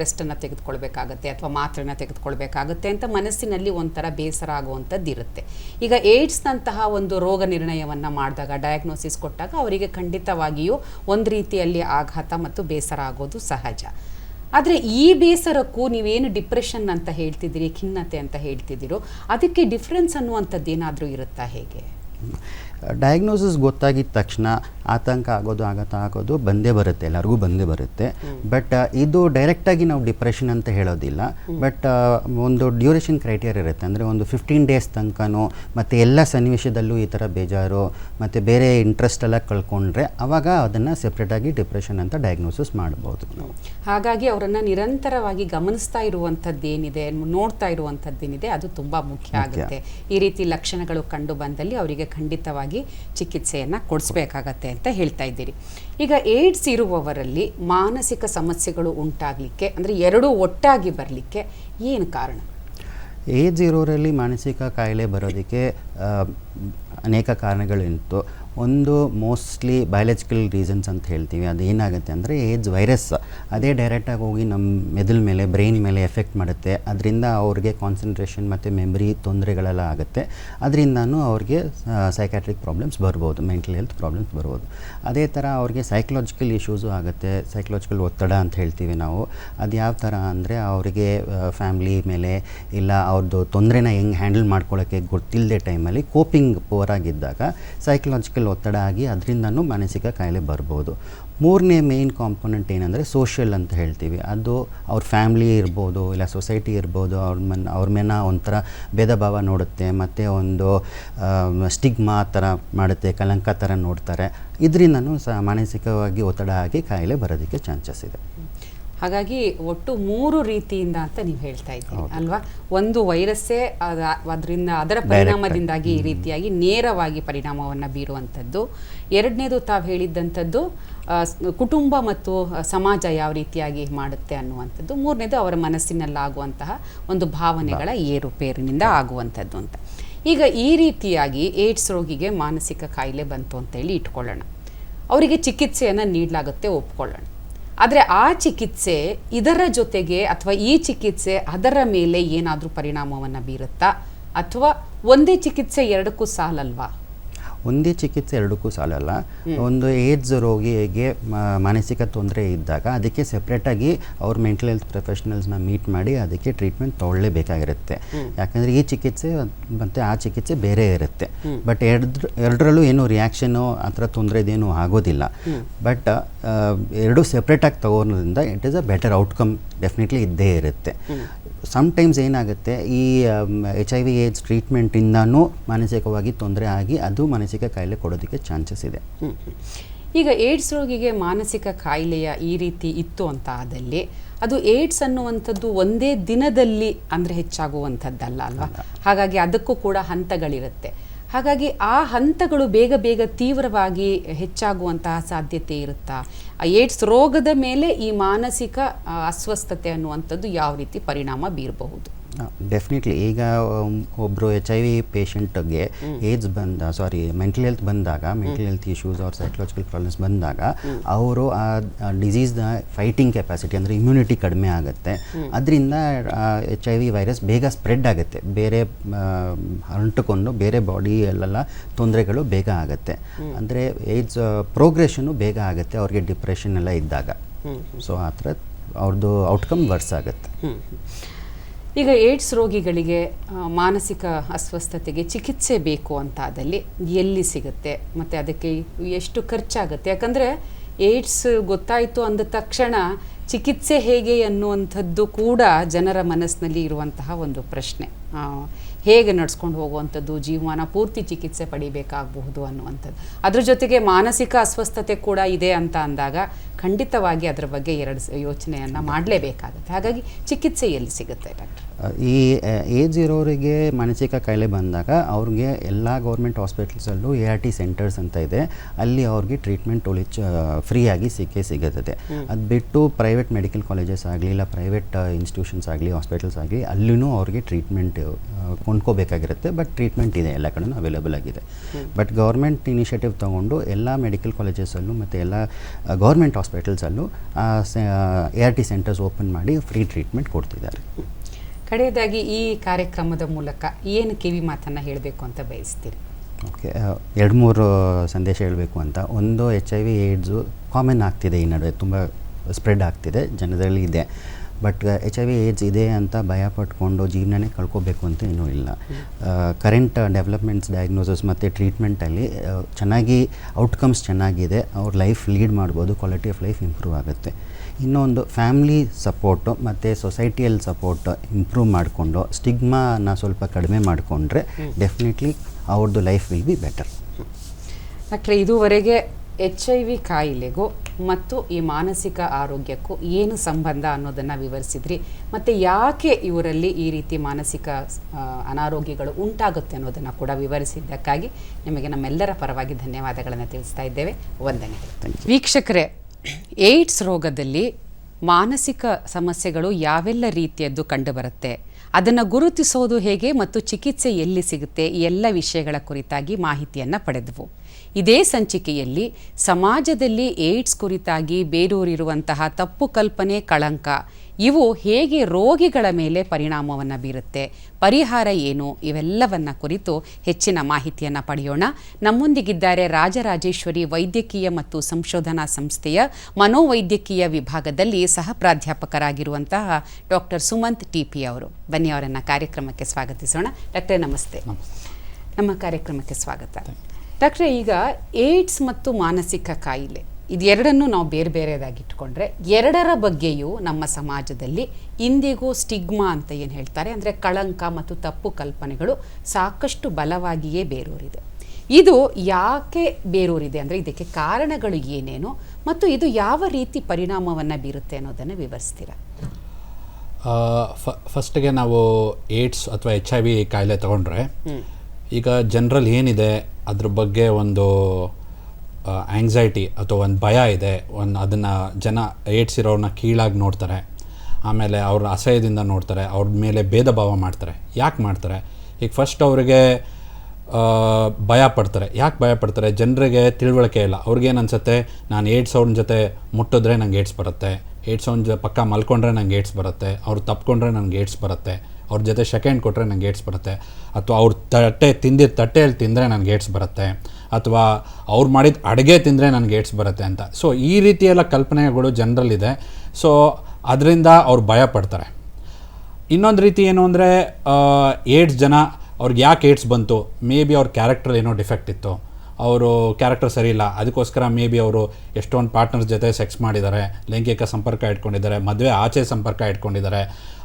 ರೆಸ್ಟನ್ನು ತೆಗೆದುಕೊಳ್ಬೇಕಾಗತ್ತೆ ಅಥವಾ ಮಾತ್ರೆನ ತೆಗೆದುಕೊಳ್ಬೇಕಾಗತ್ತೆ ಅಂತ ಮನಸ್ಸಿನಲ್ಲಿ ಒಂಥರ ಬೇಸರ ಆಗುವಂಥದ್ದು ಇರುತ್ತೆ ಈಗ ಏಡ್ಸ್ನಂತಹ ಒಂದು ರೋಗ ನಿರ್ಣಯವನ್ನು ಮಾಡಿದಾಗ ಡಯಾಗ್ನೋಸಿಸ್ ಕೊಟ್ಟಾಗ ಅವರಿಗೆ ಖಂಡಿತವಾಗಿಯೂ ಒಂದು ರೀತಿಯಲ್ಲಿ ಆಘಾತ ಮತ್ತು ಬೇಸರ ಆಗೋದು ಸಹಜ. ಆದರೆ ಈ ಬೇಸರಕ್ಕೂ ನೀವೇನು ಡಿಪ್ರೆಷನ್ ಅಂತ ಹೇಳ್ತಿದ್ದೀರಿ, ಖಿನ್ನತೆ ಅಂತ ಹೇಳ್ತಿದ್ದೀರೋ, ಅದಕ್ಕೆ ಡಿಫ್ರೆನ್ಸ್ ಅನ್ನುವಂಥದ್ದು ಏನಾದರೂ ಇರುತ್ತಾ ಹೇಗೆ? ಡಯಾಗ್ನೋಸಿಸ್ ಗೊತ್ತಾಗಿದ ತಕ್ಷಣ ಆತಂಕ ಆಗೋದು ಆಘಾತ ಆಗೋದು ಬಂದೇ ಬರುತ್ತೆ ಎಲ್ಲರಿಗೂ ಬಂದೇ ಬರುತ್ತೆ. ಬಟ್ ಇದು ಡೈರೆಕ್ಟಾಗಿ ನಾವು ಡಿಪ್ರೆಷನ್ ಅಂತ ಹೇಳೋದಿಲ್ಲ. ಬಟ್ ಒಂದು ಡ್ಯೂರೇಷನ್ ಕ್ರೈಟೇರಿಯಾ ಇರುತ್ತೆ. ಅಂದರೆ ಒಂದು ಫಿಫ್ಟೀನ್ ಡೇಸ್ ತನಕನೂ ಮತ್ತು ಎಲ್ಲ ಸನ್ನಿವೇಶದಲ್ಲೂ ಈ ಥರ ಬೇಜಾರು ಮತ್ತು ಬೇರೆ ಇಂಟ್ರೆಸ್ಟ್ ಎಲ್ಲ ಕಳ್ಕೊಂಡ್ರೆ ಆವಾಗ ಅದನ್ನು ಸೆಪ್ರೇಟಾಗಿ ಡಿಪ್ರೆಷನ್ ಅಂತ ಡಯಾಗ್ನೋಸಿಸ್ ಮಾಡ್ಬೋದು ನಾವು. ಹಾಗಾಗಿ ಅವರನ್ನು ನಿರಂತರವಾಗಿ ಗಮನಿಸ್ತಾ ಇರುವಂಥದ್ದು ಏನಿದೆ ನೋಡ್ತಾ ಇರುವಂಥದ್ದೇನಿದೆ ಅದು ತುಂಬ ಮುಖ್ಯ. ಆಗುತ್ತೆ. ಈ ರೀತಿ ಲಕ್ಷಣಗಳು ಕಂಡು ಬಂದಲ್ಲಿ ಅವರಿಗೆ ಖಂಡಿತವಾಗಿ ಚಿಕಿತ್ಸೆಯನ್ನು ಕೊಡಿಸ್ಬೇಕಾಗತ್ತೆ ಅಂತ ಹೇಳ್ತಾ ಇದ್ದೀರಿ. ಈಗ ಏಡ್ಸ್ ಇರುವವರಲ್ಲಿ ಮಾನಸಿಕ ಸಮಸ್ಯೆಗಳು ಉಂಟಾಗಲಿಕ್ಕೆ, ಅಂದರೆ ಎರಡೂ ಒಟ್ಟಾಗಿ ಬರಲಿಕ್ಕೆ ಏನು ಕಾರಣ? ಏಜ್ ಇರೋರಲ್ಲಿ ಮಾನಸಿಕ ಕಾಯಿಲೆ ಬರೋದಕ್ಕೆ ಅನೇಕ ಕಾರಣಗಳಿತ್ತು ಒಂದು ಮೋಸ್ಟ್ಲಿ ಬಯಾಲಜಿಕಲ್ ರೀಸನ್ಸ್ ಅಂತ ಹೇಳ್ತೀವಿ. ಅದು ಏನಾಗುತ್ತೆ ಅಂದರೆ ಏಜ್ ವೈರಸ್ ಅದೇ ಡೈರೆಕ್ಟಾಗಿ ಹೋಗಿ ನಮ್ಮ ಮೆದುಳ ಮೇಲೆ ಬ್ರೈನ್ ಮೇಲೆ ಎಫೆಕ್ಟ್ ಮಾಡುತ್ತೆ. ಅದರಿಂದ ಅವ್ರಿಗೆ ಕಾನ್ಸಂಟ್ರೇಷನ್ ಮತ್ತು ಮೆಮರಿ ತೊಂದರೆಗಳೆಲ್ಲ ಆಗುತ್ತೆ. ಅದರಿಂದನೂ ಅವ್ರಿಗೆ ಸೈಕ್ಯಾಟ್ರಿಕ್ ಪ್ರಾಬ್ಲಮ್ಸ್ ಬರ್ಬೋದು ಮೆಂಟಲ್ ಹೆಲ್ತ್ ಪ್ರಾಬ್ಲಮ್ಸ್ ಬರ್ಬೋದು. ಅದೇ ಥರ ಅವ್ರಿಗೆ ಸೈಕಲಾಜಿಕಲ್ ಇಶ್ಯೂಸು ಆಗುತ್ತೆ. ಸೈಕಲಾಜಿಕಲ್ ಒತ್ತಡ ಅಂತ ಹೇಳ್ತೀವಿ ನಾವು. ಅದು ಯಾವ ಥರ ಅಂದರೆ ಅವರಿಗೆ ಫ್ಯಾಮ್ಲಿ ಮೇಲೆ ಇಲ್ಲ ಅವ್ರದ್ದು ತೊಂದರೆನ ಹೆಂಗೆ ಹ್ಯಾಂಡಲ್ ಮಾಡ್ಕೊಳ್ಳೋಕ್ಕೆ ಗೊತ್ತಿಲ್ಲದೆ ಟೈಮಲ್ಲಿ ಕೋಪಿಂಗ್ ಪೋರ್ ಆಗಿದ್ದಾಗ ಒತ್ತಡ ಆಗಿ ಅದರಿಂದನೂ ಮಾನಸಿಕ ಕಾಯಿಲೆ ಬರ್ಬೋದು. ಮೂರನೇ ಮೇನ್ ಕಾಂಪೊನೆಂಟ್ ಏನಂದರೆ ಸೋಷಿಯಲ್ ಅಂತ ಹೇಳ್ತೀವಿ. ಅದು ಅವ್ರ ಫ್ಯಾಮ್ಲಿ ಇರ್ಬೋದು, ಇಲ್ಲ ಸೊಸೈಟಿ ಇರ್ಬೋದು, ಅವ್ರ ಮನ್, ಅವ್ರ ಮೇನ ಒಂಥರ ಭೇದ ಭಾವ ನೋಡುತ್ತೆ, ಮತ್ತು ಒಂದು ಸ್ಟಿಗ್ಮಾ ಥರ ಮಾಡುತ್ತೆ ಕಲಂಕ ಥರ ನೋಡ್ತಾರೆ. ಇದರಿಂದನೂ ಸಹ ಮಾನಸಿಕವಾಗಿ ಒತ್ತಡ ಆಗಿ ಕಾಯಿಲೆ ಬರೋದಕ್ಕೆ ಚಾನ್ಸಸ್ ಇದೆ. ಹಾಗಾಗಿ ಒಟ್ಟು ಮೂರು ರೀತಿಯಿಂದ ಅಂತ ನೀವು ಹೇಳ್ತಾ ಇದ್ದೀರಿ ಅಲ್ವಾ? ಒಂದು ವೈರಸ್ಸೇ ಅದ- ಅದರಿಂದ ಅದರ ಪರಿಣಾಮದಿಂದಾಗಿ ಈ ರೀತಿಯಾಗಿ ನೇರವಾಗಿ ಪರಿಣಾಮವನ್ನು ಬೀರುವಂಥದ್ದು. ಎರಡನೇದು ತಾವು ಹೇಳಿದ್ದಂಥದ್ದು ಕುಟುಂಬ ಮತ್ತು ಸಮಾಜ ಯಾವ ರೀತಿಯಾಗಿ ಮಾಡುತ್ತೆ ಅನ್ನುವಂಥದ್ದು. ಮೂರನೇದು ಅವರ ಮನಸ್ಸಿನಲ್ಲಾಗುವಂತಹ ಒಂದು ಭಾವನೆಗಳ ಏರುಪೇರಿನಿಂದ ಆಗುವಂಥದ್ದು ಅಂತ. ಈಗ ಈ ರೀತಿಯಾಗಿ ಏಡ್ಸ್ ರೋಗಿಗೆ ಮಾನಸಿಕ ಕಾಯಿಲೆ ಬಂತು ಅಂತೇಳಿ ಇಟ್ಕೊಳ್ಳೋಣ. ಅವರಿಗೆ ಚಿಕಿತ್ಸೆಯನ್ನು ನೀಡಲಾಗುತ್ತೆ ಒಪ್ಕೊಳ್ಳೋಣ. ಆದರೆ ಆ ಚಿಕಿತ್ಸೆ ಇದರ ಜೊತೆಗೆ ಅಥವಾ ಈ ಚಿಕಿತ್ಸೆ ಅದರ ಮೇಲೆ ಏನಾದರೂ ಪರಿಣಾಮವನ್ನು ಬೀರುತ್ತಾ? ಅಥವಾ ಒಂದೇ ಚಿಕಿತ್ಸೆ ಎರಡಕ್ಕೂ ಸಾಲಲ್ವಾ? ಒಂದೇ ಚಿಕಿತ್ಸೆ ಎರಡಕ್ಕೂ ಸಾಲಲ್ಲ. ಒಂದು ಏಜ್ ರೋಗಿಗೆ ಮಾನಸಿಕ ತೊಂದರೆ ಇದ್ದಾಗ ಅದಕ್ಕೆ ಸೆಪ್ರೇಟಾಗಿ ಅವ್ರ ಮೆಂಟಲ್ ಹೆಲ್ತ್ ಪ್ರೊಫೆಷನಲ್ಸ್ನ ಮೀಟ್ ಮಾಡಿ ಅದಕ್ಕೆ ಟ್ರೀಟ್ಮೆಂಟ್ ತೊಗೊಳ್ಳೇಬೇಕಾಗಿರುತ್ತೆ. ಯಾಕಂದರೆ ಈ ಚಿಕಿತ್ಸೆ ಮತ್ತು ಆ ಚಿಕಿತ್ಸೆ ಬೇರೆ ಇರುತ್ತೆ. ಬಟ್ ಎರಡ್ರ ಎರಡರಲ್ಲೂ ಏನು ರಿಯಾಕ್ಷನು ಆ ಥರ ತೊಂದರೆ ಇದೇನು ಆಗೋದಿಲ್ಲ. ಬಟ್ ಎರಡು ಸೆಪ್ರೇಟಾಗಿ ತಗೋದ್ರಿಂದ it is a better outcome definitely ಇದ್ದೇ ಇರುತ್ತೆ. ಸಮ್ಟೈಮ್ಸ್ ಏನಾಗುತ್ತೆ ಈ ಎಚ್ ಐ ವಿ ಏಡ್ಸ್ ಟ್ರೀಟ್ಮೆಂಟಿಂದನೂ ಮಾನಸಿಕವಾಗಿ ತೊಂದರೆ ಆಗಿ ಅದು ಮಾನಸಿಕ ಕಾಯಿಲೆ ಕೊಡೋದಕ್ಕೆ ಚಾನ್ಸಸ್ ಇದೆ. ಈಗ ಏಡ್ಸ್ ರೋಗಿಗೆ ಮಾನಸಿಕ ಕಾಯಿಲೆಯ ಈ ರೀತಿ ಇತ್ತು ಅಂತ ಆದಲ್ಲಿ ಅದು ಏಡ್ಸ್ ಅನ್ನುವಂಥದ್ದು ಒಂದೇ ದಿನದಲ್ಲಿ ಅಂದರೆ ಹೆಚ್ಚಾಗುವಂಥದ್ದಲ್ಲ ಅಲ್ವಾ? ಹಾಗಾಗಿ ಅದಕ್ಕೂ ಕೂಡ ಹಂತಗಳಿರುತ್ತೆ. ಹಾಗಾಗಿ ಆ ಹಂತಗಳು ಬೇಗ ಬೇಗ ತೀವ್ರವಾಗಿ ಹೆಚ್ಚಾಗುವಂತಹ ಸಾಧ್ಯತೆ ಇರುತ್ತಾ? ಆ ಏಡ್ಸ್ ರೋಗದ ಮೇಲೆ ಈ ಮಾನಸಿಕ ಅಸ್ವಸ್ಥತೆ ಅನ್ನುವಂಥದ್ದು ಯಾವ ರೀತಿ ಪರಿಣಾಮ ಬೀರಬಹುದು? ಡೆಫಿನೆಟ್ಲಿ ಈಗ ಒಬ್ಬರು ಎಚ್ ಐ ವಿ ಪೇಷಂಟ್ಗೆ ಏಡ್ಸ್ ಬಂದ ಸಾರಿ ಮೆಂಟಲ್ ಹೆಲ್ತ್ ಬಂದಾಗ ಮೆಂಟಲ್ ಹೆಲ್ತ್ ಇಶ್ಯೂಸ್ ಅವ್ರ ಸೈಕಲಾಜಿಕಲ್ ಪ್ರಾಬ್ಲಮ್ಸ್ ಬಂದಾಗ ಅವರು ಆ ಡಿಸೀಸ್ನ ಫೈಟಿಂಗ್ ಕೆಪಾಸಿಟಿ ಅಂದರೆ ಇಮ್ಯುನಿಟಿ ಕಡಿಮೆ ಆಗುತ್ತೆ. ಅದರಿಂದ ಎಚ್ ಐ ವಿ ವೈರಸ್ ಬೇಗ ಸ್ಪ್ರೆಡ್ ಆಗುತ್ತೆ. ಬೇರೆ ಅಂಟುಕೊಂಡು ಬೇರೆ ಬಾಡಿಯಲ್ಲೆಲ್ಲ ತೊಂದರೆಗಳು ಬೇಗ ಆಗುತ್ತೆ. ಅಂದರೆ ಏಡ್ಸ್ ಪ್ರೋಗ್ರೆಷನು ಬೇಗ ಆಗುತ್ತೆ ಅವ್ರಿಗೆ ಡಿಪ್ರೆಷನ್ ಎಲ್ಲ ಇದ್ದಾಗ. ಸೊ ಆ ಥರ ಅವ್ರದ್ದು ಔಟ್ಕಮ್ ವರ್ಸ್ ಆಗುತ್ತೆ. ಈಗ ಏಡ್ಸ್ ರೋಗಿಗಳಿಗೆ ಮಾನಸಿಕ ಅಸ್ವಸ್ಥತೆಗೆ ಚಿಕಿತ್ಸೆ ಬೇಕು ಅಂತಾದಲ್ಲಿ ಎಲ್ಲಿ ಸಿಗುತ್ತೆ? ಮತ್ತು ಅದಕ್ಕೆ ಎಷ್ಟು ಖರ್ಚಾಗುತ್ತೆ? ಯಾಕಂದರೆ ಏಡ್ಸ್ ಗೊತ್ತಾಯಿತು ಅಂದ ತಕ್ಷಣ ಚಿಕಿತ್ಸೆ ಹೇಗೆ ಅನ್ನುವಂಥದ್ದು ಕೂಡ ಜನರ ಮನಸ್ಸಿನಲ್ಲಿ ಇರುವಂತಹ ಒಂದು ಪ್ರಶ್ನೆ. ಹೇಗೆ ನಡ್ಸ್ಕೊಂಡು ಹೋಗುವಂಥದ್ದು ಜೀವನ ಪೂರ್ತಿ ಚಿಕಿತ್ಸೆ ಪಡಿಬೇಕಾಗಬಹುದು ಅನ್ನುವಂಥದ್ದು. ಅದ್ರ ಜೊತೆಗೆ ಮಾನಸಿಕ ಅಸ್ವಸ್ಥತೆ ಕೂಡ ಇದೆ ಅಂತ ಅಂದಾಗ ಖಂಡಿತವಾಗಿ ಅದರ ಬಗ್ಗೆ ಎರಡು ಯೋಚನೆಯನ್ನು ಮಾಡಲೇಬೇಕಾಗುತ್ತೆ. ಹಾಗಾಗಿ ಚಿಕಿತ್ಸೆ ಎಲ್ಲಿ ಸಿಗುತ್ತೆ ಡಾಕ್ಟರ್? ಈ ಏಜ್ ಇರೋರಿಗೆ ಮಾನಸಿಕ ಕಾಯಿಲೆ ಬಂದಾಗ ಅವ್ರಿಗೆ ಎಲ್ಲ ಗೌರ್ಮೆಂಟ್ ಹಾಸ್ಪಿಟಲ್ಸಲ್ಲೂ ಎ ಆರ್ ಟಿ ಸೆಂಟರ್ಸ್ ಅಂತ ಇದೆ. ಅಲ್ಲಿ ಅವ್ರಿಗೆ ಟ್ರೀಟ್ಮೆಂಟ್ ಒಳಿ ಫ್ರೀಯಾಗಿ ಸಿಕ್ಕೇ ಸಿಗುತ್ತದೆ. ಅದು ಬಿಟ್ಟು ಪ್ರೈವೇಟ್ ಮೆಡಿಕಲ್ ಕಾಲೇಜಸ್ ಆಗಲಿ ಇಲ್ಲ ಪ್ರೈವೇಟ್ ಇನ್ಸ್ಟಿಟ್ಯೂಷನ್ಸ್ ಆಗಲಿ ಹಾಸ್ಪಿಟಲ್ಸ್ ಆಗಲಿ ಅಲ್ಲಿನೂ ಅವ್ರಿಗೆ ಟ್ರೀಟ್ಮೆಂಟ್ ಕೊಂಡ್ಕೋಬೇಕಾಗಿರುತ್ತೆ. ಬಟ್ ಟ್ರೀಟ್ಮೆಂಟ್ ಇದೆ ಎಲ್ಲ ಕಡೆನೂ ಅವೈಲೇಬಲ್ ಆಗಿದೆ. ಬಟ್ ಗೌರ್ಮೆಂಟ್ ಇನಿಷಿಯೇಟಿವ್ ತೊಗೊಂಡು ಎಲ್ಲ ಮೆಡಿಕಲ್ ಕಾಲೇಜಸಲ್ಲೂ ಮತ್ತು ಎಲ್ಲ government ಹಾಸ್ಪಿಟಲ್ಸಲ್ಲೂ A R T centres open ಮಾಡಿ ಫ್ರೀ ಟ್ರೀಟ್ಮೆಂಟ್ ಕೊಡ್ತಿದ್ದಾರೆ. ಕಡೆಯದಾಗಿ ಈ ಕಾರ್ಯಕ್ರಮದ ಮೂಲಕ ಏನು ಕಿವಿ ಮಾತನ್ನು ಹೇಳಬೇಕು ಅಂತ ಬಯಸ್ತೀರಿ? ಓಕೆ ಎರಡು ಮೂರು ಸಂದೇಶ ಹೇಳಬೇಕು ಅಂತ. ಒಂದು H I V AIDS common ಆಗ್ತಿದೆ ಈ ನಡುವೆ, ತುಂಬ ಸ್ಪ್ರೆಡ್ ಆಗ್ತಿದೆ, ಜನರಲ್ಲಿ ಇದೆ. But H I V AIDS ಇದೆ ಅಂತ ಭಯ ಪಟ್ಕೊಂಡು ಜೀವನನೇ ಕಳ್ಕೊಬೇಕು ಅಂತ ಏನೂ ಇಲ್ಲ. ಕರೆಂಟ್ ಡೆವಲಪ್ಮೆಂಟ್ಸ್ ಡಯಾಗ್ನೋಸಿಸ್ ಮತ್ತು ಟ್ರೀಟ್ಮೆಂಟಲ್ಲಿ ಚೆನ್ನಾಗಿ ಔಟ್ಕಮ್ಸ್ ಚೆನ್ನಾಗಿದೆ, ಅವ್ರ ಲೈಫ್ ಲೀಡ್ ಮಾಡ್ಬೋದು ಕ್ವಾಲಿಟಿ ಆಫ್ ಲೈಫ್ ಇಂಪ್ರೂವ್ ಆಗುತ್ತೆ. ಇನ್ನೊಂದು ಫ್ಯಾಮ್ಲಿ ಸಪೋರ್ಟು ಮತ್ತು ಸೊಸೈಟಿಯಲ್ಲಿ ಸಪೋರ್ಟ್ ಇಂಪ್ರೂವ್ ಮಾಡಿಕೊಂಡು ಸ್ಟಿಗ್ಮಾನ ಸ್ವಲ್ಪ ಕಡಿಮೆ ಮಾಡಿಕೊಂಡ್ರೆ ಡೆಫಿನೆಟ್ಲಿ ಅವ್ರದ್ದು ಲೈಫ್ ವಿಲ್ ಬಿ ಬೆಟರ್. ಡಾಕ್ಟ್ರೆ ಇದುವರೆಗೆ ಎಚ್ ಐ ವಿ ಕಾಯಿಲೆಗೂ ಮತ್ತು ಈ ಮಾನಸಿಕ ಆರೋಗ್ಯಕ್ಕೂ ಏನು ಸಂಬಂಧ ಅನ್ನೋದನ್ನು ವಿವರಿಸಿದ್ರಿ. ಮತ್ತು ಯಾಕೆ ಇವರಲ್ಲಿ ಈ ರೀತಿ ಮಾನಸಿಕ ಅನಾರೋಗ್ಯಗಳು ಉಂಟಾಗುತ್ತೆ ಅನ್ನೋದನ್ನು ಕೂಡ ವಿವರಿಸಿದ್ದಕ್ಕಾಗಿ ನಿಮಗೆ ನಮ್ಮೆಲ್ಲರ ಪರವಾಗಿ ಧನ್ಯವಾದಗಳನ್ನು ತಿಳಿಸ್ತಾ ಇದ್ದೇವೆ. ವಂದನೆಗಳು. ವೀಕ್ಷಕರೇ ಏಡ್ಸ್ ರೋಗದಲ್ಲಿ ಮಾನಸಿಕ ಸಮಸ್ಯೆಗಳು ಯಾವೆಲ್ಲ ರೀತಿಯದ್ದು ಕಂಡುಬರುತ್ತೆ? ಅದನ್ನು ಗುರುತಿಸೋದು ಹೇಗೆ ಮತ್ತು ಚಿಕಿತ್ಸೆ ಎಲ್ಲಿ ಸಿಗುತ್ತೆ? ಎಲ್ಲ ವಿಷಯಗಳ ಕುರಿತಾಗಿ ಮಾಹಿತಿಯನ್ನು ಪಡೆದವು. ಇದೇ ಸಂಚಿಕೆಯಲ್ಲಿ ಸಮಾಜದಲ್ಲಿ ಏಡ್ಸ್ ಕುರಿತಾಗಿ ಬೇರೂರಿರುವಂತಹ ತಪ್ಪು ಕಲ್ಪನೆ, ಕಳಂಕ ಇವು ಹೇಗೆ ರೋಗಿಗಳ ಮೇಲೆ ಪರಿಣಾಮವನ್ನು ಬೀರುತ್ತೆ ಪರಿಹಾರ ಏನು ಇವೆಲ್ಲವನ್ನ ಕುರಿತು ಹೆಚ್ಚಿನ ಮಾಹಿತಿಯನ್ನು ಪಡೆಯೋಣ. ನಮ್ಮೊಂದಿಗಿದ್ದಾರೆ ರಾಜರಾಜೇಶ್ವರಿ ವೈದ್ಯಕೀಯ ಮತ್ತು ಸಂಶೋಧನಾ ಸಂಸ್ಥೆಯ ಮನೋವೈದ್ಯಕೀಯ ವಿಭಾಗದಲ್ಲಿ ಸಹ ಪ್ರಾಧ್ಯಾಪಕರಾಗಿರುವಂತಹ ಡಾಕ್ಟರ್ ಸುಮಂತ್ ಟಿ ಪಿ ಅವರು. ಬನ್ನಿ ಅವರನ್ನು ಕಾರ್ಯಕ್ರಮಕ್ಕೆ ಸ್ವಾಗತಿಸೋಣ. ಡಾಕ್ಟರ್ ನಮಸ್ತೆ. ನಮ್ಮ ಕಾರ್ಯಕ್ರಮಕ್ಕೆ ಸ್ವಾಗತ. ಡಾಕ್ಟ್ರೆ ಈಗ ಏಡ್ಸ್ ಮತ್ತು ಮಾನಸಿಕ ಕಾಯಿಲೆ. ಇದೆರಡನ್ನು ನಾವು ಬೇರೆ ಬೇರೆದಾಗಿ ಇಟ್ಕೊಂಡ್ರೆ ಎರಡರ ಬಗ್ಗೆಯೂ ನಮ್ಮ ಸಮಾಜದಲ್ಲಿ ಇಂದಿಗೂ ಸ್ಟಿಗ್ಮಾ ಅಂತ ಏನು ಹೇಳ್ತಾರೆ? ಅಂದರೆ ಕಳಂಕ ಮತ್ತು ತಪ್ಪು ಕಲ್ಪನೆಗಳು ಸಾಕಷ್ಟು ಬಲವಾಗಿಯೇ ಬೇರೂರಿದೆ. ಇದು ಯಾಕೆ ಬೇರೂರಿದೆ ಅಂದರೆ ಇದಕ್ಕೆ ಕಾರಣಗಳು ಏನೇನು ಮತ್ತು ಇದು ಯಾವ ರೀತಿ ಪರಿಣಾಮವನ್ನು ಬೀರುತ್ತೆ ಅನ್ನೋದನ್ನು ವಿವರಿಸ್ತೀರಾ? ಫಸ್ಟ್ಗೆ ನಾವು ಏಡ್ಸ್ ಅಥವಾ ಎಚ್ ಐ ವಿ ಕಾಯಿಲೆ ತಗೊಂಡ್ರೆ ಈಗ ಜನರಲ್ ಏನಿದೆ ಅದ್ರ ಬಗ್ಗೆ ಒಂದು ಆಂಗ್ಸೈಟಿ ಅಥವಾ ಒಂದು ಭಯ ಇದೆ, ಒಂದು ಅದನ್ನು ಜನ ಏಡ್ಸ್ ಇರೋರನ್ನ ಕೀಳಾಗಿ ನೋಡ್ತಾರೆ. ಆಮೇಲೆ ಅವ್ರ ಅಸಹ್ಯದಿಂದ ನೋಡ್ತಾರೆ, ಅವ್ರ ಮೇಲೆ ಭೇದ ಭಾವ ಮಾಡ್ತಾರೆ. ಯಾಕೆ ಮಾಡ್ತಾರೆ? ಈಗ ಫಸ್ಟ್ ಅವರಿಗೆ ಭಯ ಪಡ್ತಾರೆ. ಯಾಕೆ ಭಯ ಪಡ್ತಾರೆ? ಜನರಿಗೆ ತಿಳುವಳಿಕೆ ಇಲ್ಲ. ಅವ್ರಿಗೇನು ಅನ್ಸುತ್ತೆ? ನಾನು ಏಡ್ಸ್ ಅವ್ರ ಜೊತೆ ಮುಟ್ಟಿದ್ರೆ ನಂಗೆ ಏಡ್ಸ್ ಬರುತ್ತೆ. ಏಡ್ಸ್ ಅವ್ನ ಜೊ ಪಕ್ಕ ಮಲ್ಕೊಂಡ್ರೆ ನಂಗೆ ಏಡ್ಸ್ ಬರುತ್ತೆ. ಅವ್ರು ತಪ್ಕೊಂಡ್ರೆ ನಂಗೆ ಏಡ್ಸ್ ಬರುತ್ತೆ. ಅವ್ರ ಜೊತೆ ಸೆಕೆಂಡ್ ಕೊಟ್ಟರೆ ನನಗೆ ಗೇಟ್ಸ್ ಬರುತ್ತೆ. ಅಥವಾ ಅವ್ರ ತಟ್ಟೆ ತಿಂದಿದ್ದ ತಟ್ಟೆಯಲ್ಲಿ ತಿಂದರೆ ನನಗೆ ಗೇಟ್ಸ್ ಬರುತ್ತೆ. ಅಥವಾ ಅವ್ರು ಮಾಡಿದ ಅಡುಗೆ ತಿಂದರೆ ನನಗೆ ಗೇಟ್ಸ್ ಬರುತ್ತೆ ಅಂತ. ಸೊ ಈ ರೀತಿಯೆಲ್ಲ ಕಲ್ಪನೆಗಳು ಜನರಲ್ಲಿದೆ. ಸೊ ಅದರಿಂದ ಅವ್ರು ಭಯ ಪಡ್ತಾರೆ. ಇನ್ನೊಂದು ರೀತಿ ಏನು ಅಂದರೆ ಏಡ್ಸ್ ಜನ ಅವ್ರಿಗೆ ಯಾಕೆ ಏಡ್ಸ್ ಬಂತು? ಮೇ ಬಿ ಅವ್ರ ಕ್ಯಾರೆಕ್ಟರ್ ಏನೋ ಡಿಫೆಕ್ಟ್ ಇತ್ತು. ಅವರು ಕ್ಯಾರೆಕ್ಟರ್ ಸರಿ ಇಲ್ಲ. ಅದಕ್ಕೋಸ್ಕರ ಮೇ ಬಿ ಅವರು ಎಷ್ಟೊಂದು ಪಾರ್ಟ್ನರ್ಸ್ ಜೊತೆ ಸೆಕ್ಸ್ ಮಾಡಿದ್ದಾರೆ. ಲೈಂಗಿಕ ಸಂಪರ್ಕ ಇಟ್ಕೊಂಡಿದ್ದಾರೆ. ಮದುವೆ ಆಚೆ ಸಂಪರ್ಕ ಇಟ್ಕೊಂಡಿದ್ದಾರೆ.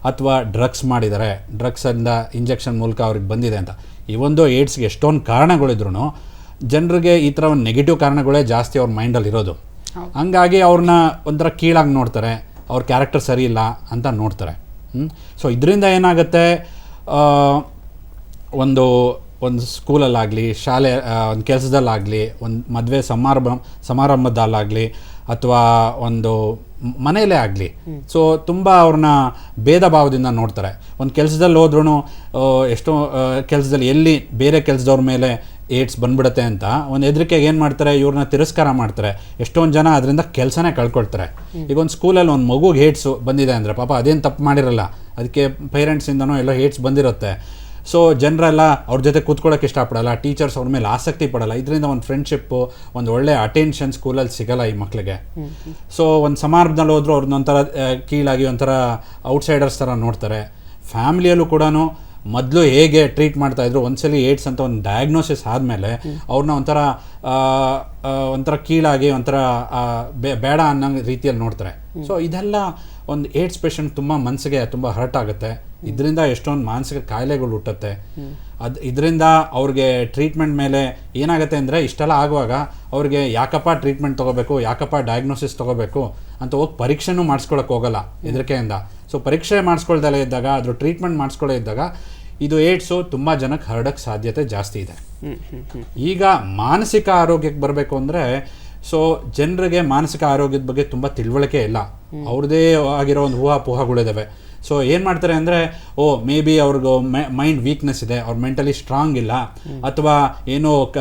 ಅಥವಾ ಡ್ರಗ್ಸ್ ಮಾಡಿದ್ದಾರೆ ಡ್ರಗ್ಸಿಂದ ಇಂಜೆಕ್ಷನ್ ಮೂಲಕ ಅವ್ರಿಗೆ ಬಂದಿದೆ ಅಂತ. ಈ ಒಂದು ಏಡ್ಸ್ಗೆ ಎಷ್ಟೊಂದು ಕಾರಣಗಳಿದ್ರು ಜನರಿಗೆ ಈ ಥರ ಒಂದು ನೆಗೆಟಿವ್ ಕಾರಣಗಳೇ ಜಾಸ್ತಿ ಅವ್ರ ಮೈಂಡಲ್ಲಿ ಇರೋದು. ಹಂಗಾಗಿ ಅವ್ರನ್ನ ಒಂಥರ ಕೀಳಾಗಿ ನೋಡ್ತಾರೆ ಅವ್ರ ಕ್ಯಾರೆಕ್ಟರ್ ಸರಿ ಇಲ್ಲ ಅಂತ ನೋಡ್ತಾರೆ. ಸೊ ಇದರಿಂದ ಏನಾಗುತ್ತೆ ಒಂದು ಒಂದು ಸ್ಕೂಲಲ್ಲಾಗಲಿ ಶಾಲೆ ಒಂದು ಕೆಲಸದಲ್ಲಾಗಲಿ ಒಂದು ಮದುವೆ ಸಮಾರಂಭ ಸಮಾರಂಭದಲ್ಲಾಗಲಿ ಅಥವಾ ಒಂದು ಮನೆಯಲ್ಲೇ ಆಗಲಿ. ಸೊ ತುಂಬ ಅವ್ರನ್ನ ಭೇದ ಭಾವದಿಂದ ನೋಡ್ತಾರೆ. ಒಂದು ಕೆಲಸದಲ್ಲಿ ಹೋದ್ರೂ ಎಷ್ಟೋ ಕೆಲಸದಲ್ಲಿ ಎಲ್ಲಿ ಬೇರೆ ಕೆಲಸದವ್ರ ಮೇಲೆ ಏಡ್ಸ್ ಬಂದ್ಬಿಡುತ್ತೆ ಅಂತ ಒಂದು ಹೆದರಿಕೆಗೆ ಏನು ಮಾಡ್ತಾರೆ, ಇವ್ರನ್ನ ತಿರಸ್ಕಾರ ಮಾಡ್ತಾರೆ. ಎಷ್ಟೊಂದು ಜನ ಅದರಿಂದ ಕೆಲಸನೇ ಕಳ್ಕೊಳ್ತಾರೆ. ಈಗ ಒಂದು ಸ್ಕೂಲಲ್ಲಿ ಒಂದು ಮಗುಗೆ ಏಡ್ಸು ಬಂದಿದೆ ಅಂದರೆ ಪಾಪ ಅದೇನು ತಪ್ಪು ಮಾಡಿರಲ್ಲ. ಅದಕ್ಕೆ ಪೇರೆಂಟ್ಸಿಂದನೋ ಎಲ್ಲ ಏಡ್ಸ್ ಬಂದಿರುತ್ತೆ. ಸೊ ಜನರೆಲ್ಲ ಅವ್ರ ಜೊತೆ ಕೂತ್ಕೊಳ್ಳೋಕೆ ಇಷ್ಟಪಡಲ್ಲ ಟೀಚರ್ಸ್ ಅವ್ರ ಮೇಲೆ ಆಸಕ್ತಿ ಪಡಲ್ಲ. ಇದರಿಂದ ಒಂದು ಫ್ರೆಂಡ್ಶಿಪ್ಪು ಒಂದು ಒಳ್ಳೆ ಅಟೆನ್ಷನ್ ಸ್ಕೂಲಲ್ಲಿ ಸಿಗಲ್ಲ ಈ ಮಕ್ಕಳಿಗೆ ಸೊ ಒಂದು ಸಮಾರಂಭದಲ್ಲಿ ಹೋದ್ರು ಅವ್ರನ್ನ ಒಂಥರ ಕೀಳಾಗಿ ಒಂಥರ ಔಟ್ಸೈಡರ್ಸ್ ಥರ ನೋಡ್ತಾರೆ. ಫ್ಯಾಮಿಲಿಯಲ್ಲೂ ಕೂಡ ಮೊದಲು ಹೇಗೆ ಟ್ರೀಟ್ ಮಾಡ್ತಾ ಇದ್ರು, ಒಂದ್ಸಲಿ ಏಡ್ಸ್ ಅಂತ ಒಂದು ಡಯಾಗ್ನೋಸಿಸ್ ಆದಮೇಲೆ ಅವ್ರನ್ನ ಒಂಥರ ಒಂಥರ ಕೀಳಾಗಿ ಒಂಥರ ಬೇಡ ಅನ್ನೋ ರೀತಿಯಲ್ಲಿ ನೋಡ್ತಾರೆ. ಸೊ ಇದೆಲ್ಲ ಒಂದು ಏಡ್ಸ್ ಪೇಷಂಟ್ ತುಂಬ ಮನಸ್ಸಿಗೆ ತುಂಬ ಹರ್ಟ್ ಆಗುತ್ತೆ. ಇದರಿಂದ ಎಷ್ಟೊಂದು ಮಾನಸಿಕ ಕಾಯಿಲೆಗಳು ಹುಟ್ಟುತ್ತೆ. ಅದು ಇದರಿಂದ ಅವ್ರಿಗೆ ಟ್ರೀಟ್ಮೆಂಟ್ ಮೇಲೆ ಏನಾಗುತ್ತೆ ಅಂದರೆ ಇಷ್ಟೆಲ್ಲ ಆಗುವಾಗ ಅವ್ರಿಗೆ ಯಾಕಪ್ಪ ಟ್ರೀಟ್ಮೆಂಟ್ ತೊಗೋಬೇಕು ಯಾಕಪ್ಪ ಡಯಾಗ್ನೋಸಿಸ್ ತೊಗೋಬೇಕು ಅಂತ ಹೋಗಿ ಪರೀಕ್ಷೆನೂ ಮಾಡಿಸ್ಕೊಳಕ್ಕೆ ಹೋಗಲ್ಲ ಹೆದರಿಕೆಯಿಂದ. ಸೊ ಪರೀಕ್ಷೆ ಮಾಡಿಸ್ಕೊಳ್ದಲ್ಲೇ ಇದ್ದಾಗ ಅದ್ರ ಟ್ರೀಟ್ಮೆಂಟ್ ಮಾಡಿಸ್ಕೊಳ್ಳೇ ಇದ್ದಾಗ ಇದು ಏಡ್ಸು ತುಂಬ ಜನಕ್ಕೆ ಹರಡಕ್ಕೆ ಸಾಧ್ಯತೆ ಜಾಸ್ತಿ ಇದೆ. ಈಗ ಮಾನಸಿಕ ಆರೋಗ್ಯಕ್ಕೆ ಬರಬೇಕು ಅಂದರೆ ಸೊ ಜನರಿಗೆ ಮಾನಸಿಕ ಆರೋಗ್ಯದ ಬಗ್ಗೆ ತುಂಬ ತಿಳುವಳಿಕೆ ಇಲ್ಲ. ಅವ್ರದೇ ಆಗಿರೋ ಒಂದು ಊಹಾಪೋಹಗಳಿದ್ದಾವೆ ಸೊ ಏನು ಮಾಡ್ತಾರೆ ಅಂದರೆ, ಓ ಮೇ ಬಿ ಅವ್ರಿಗೆ ಮೈಂಡ್ ವೀಕ್ನೆಸ್ ಇದೆ, ಅವ್ರು ಮೆಂಟಲಿ ಸ್ಟ್ರಾಂಗ್ ಇಲ್ಲ, ಅಥವಾ ಏನೋ ಕ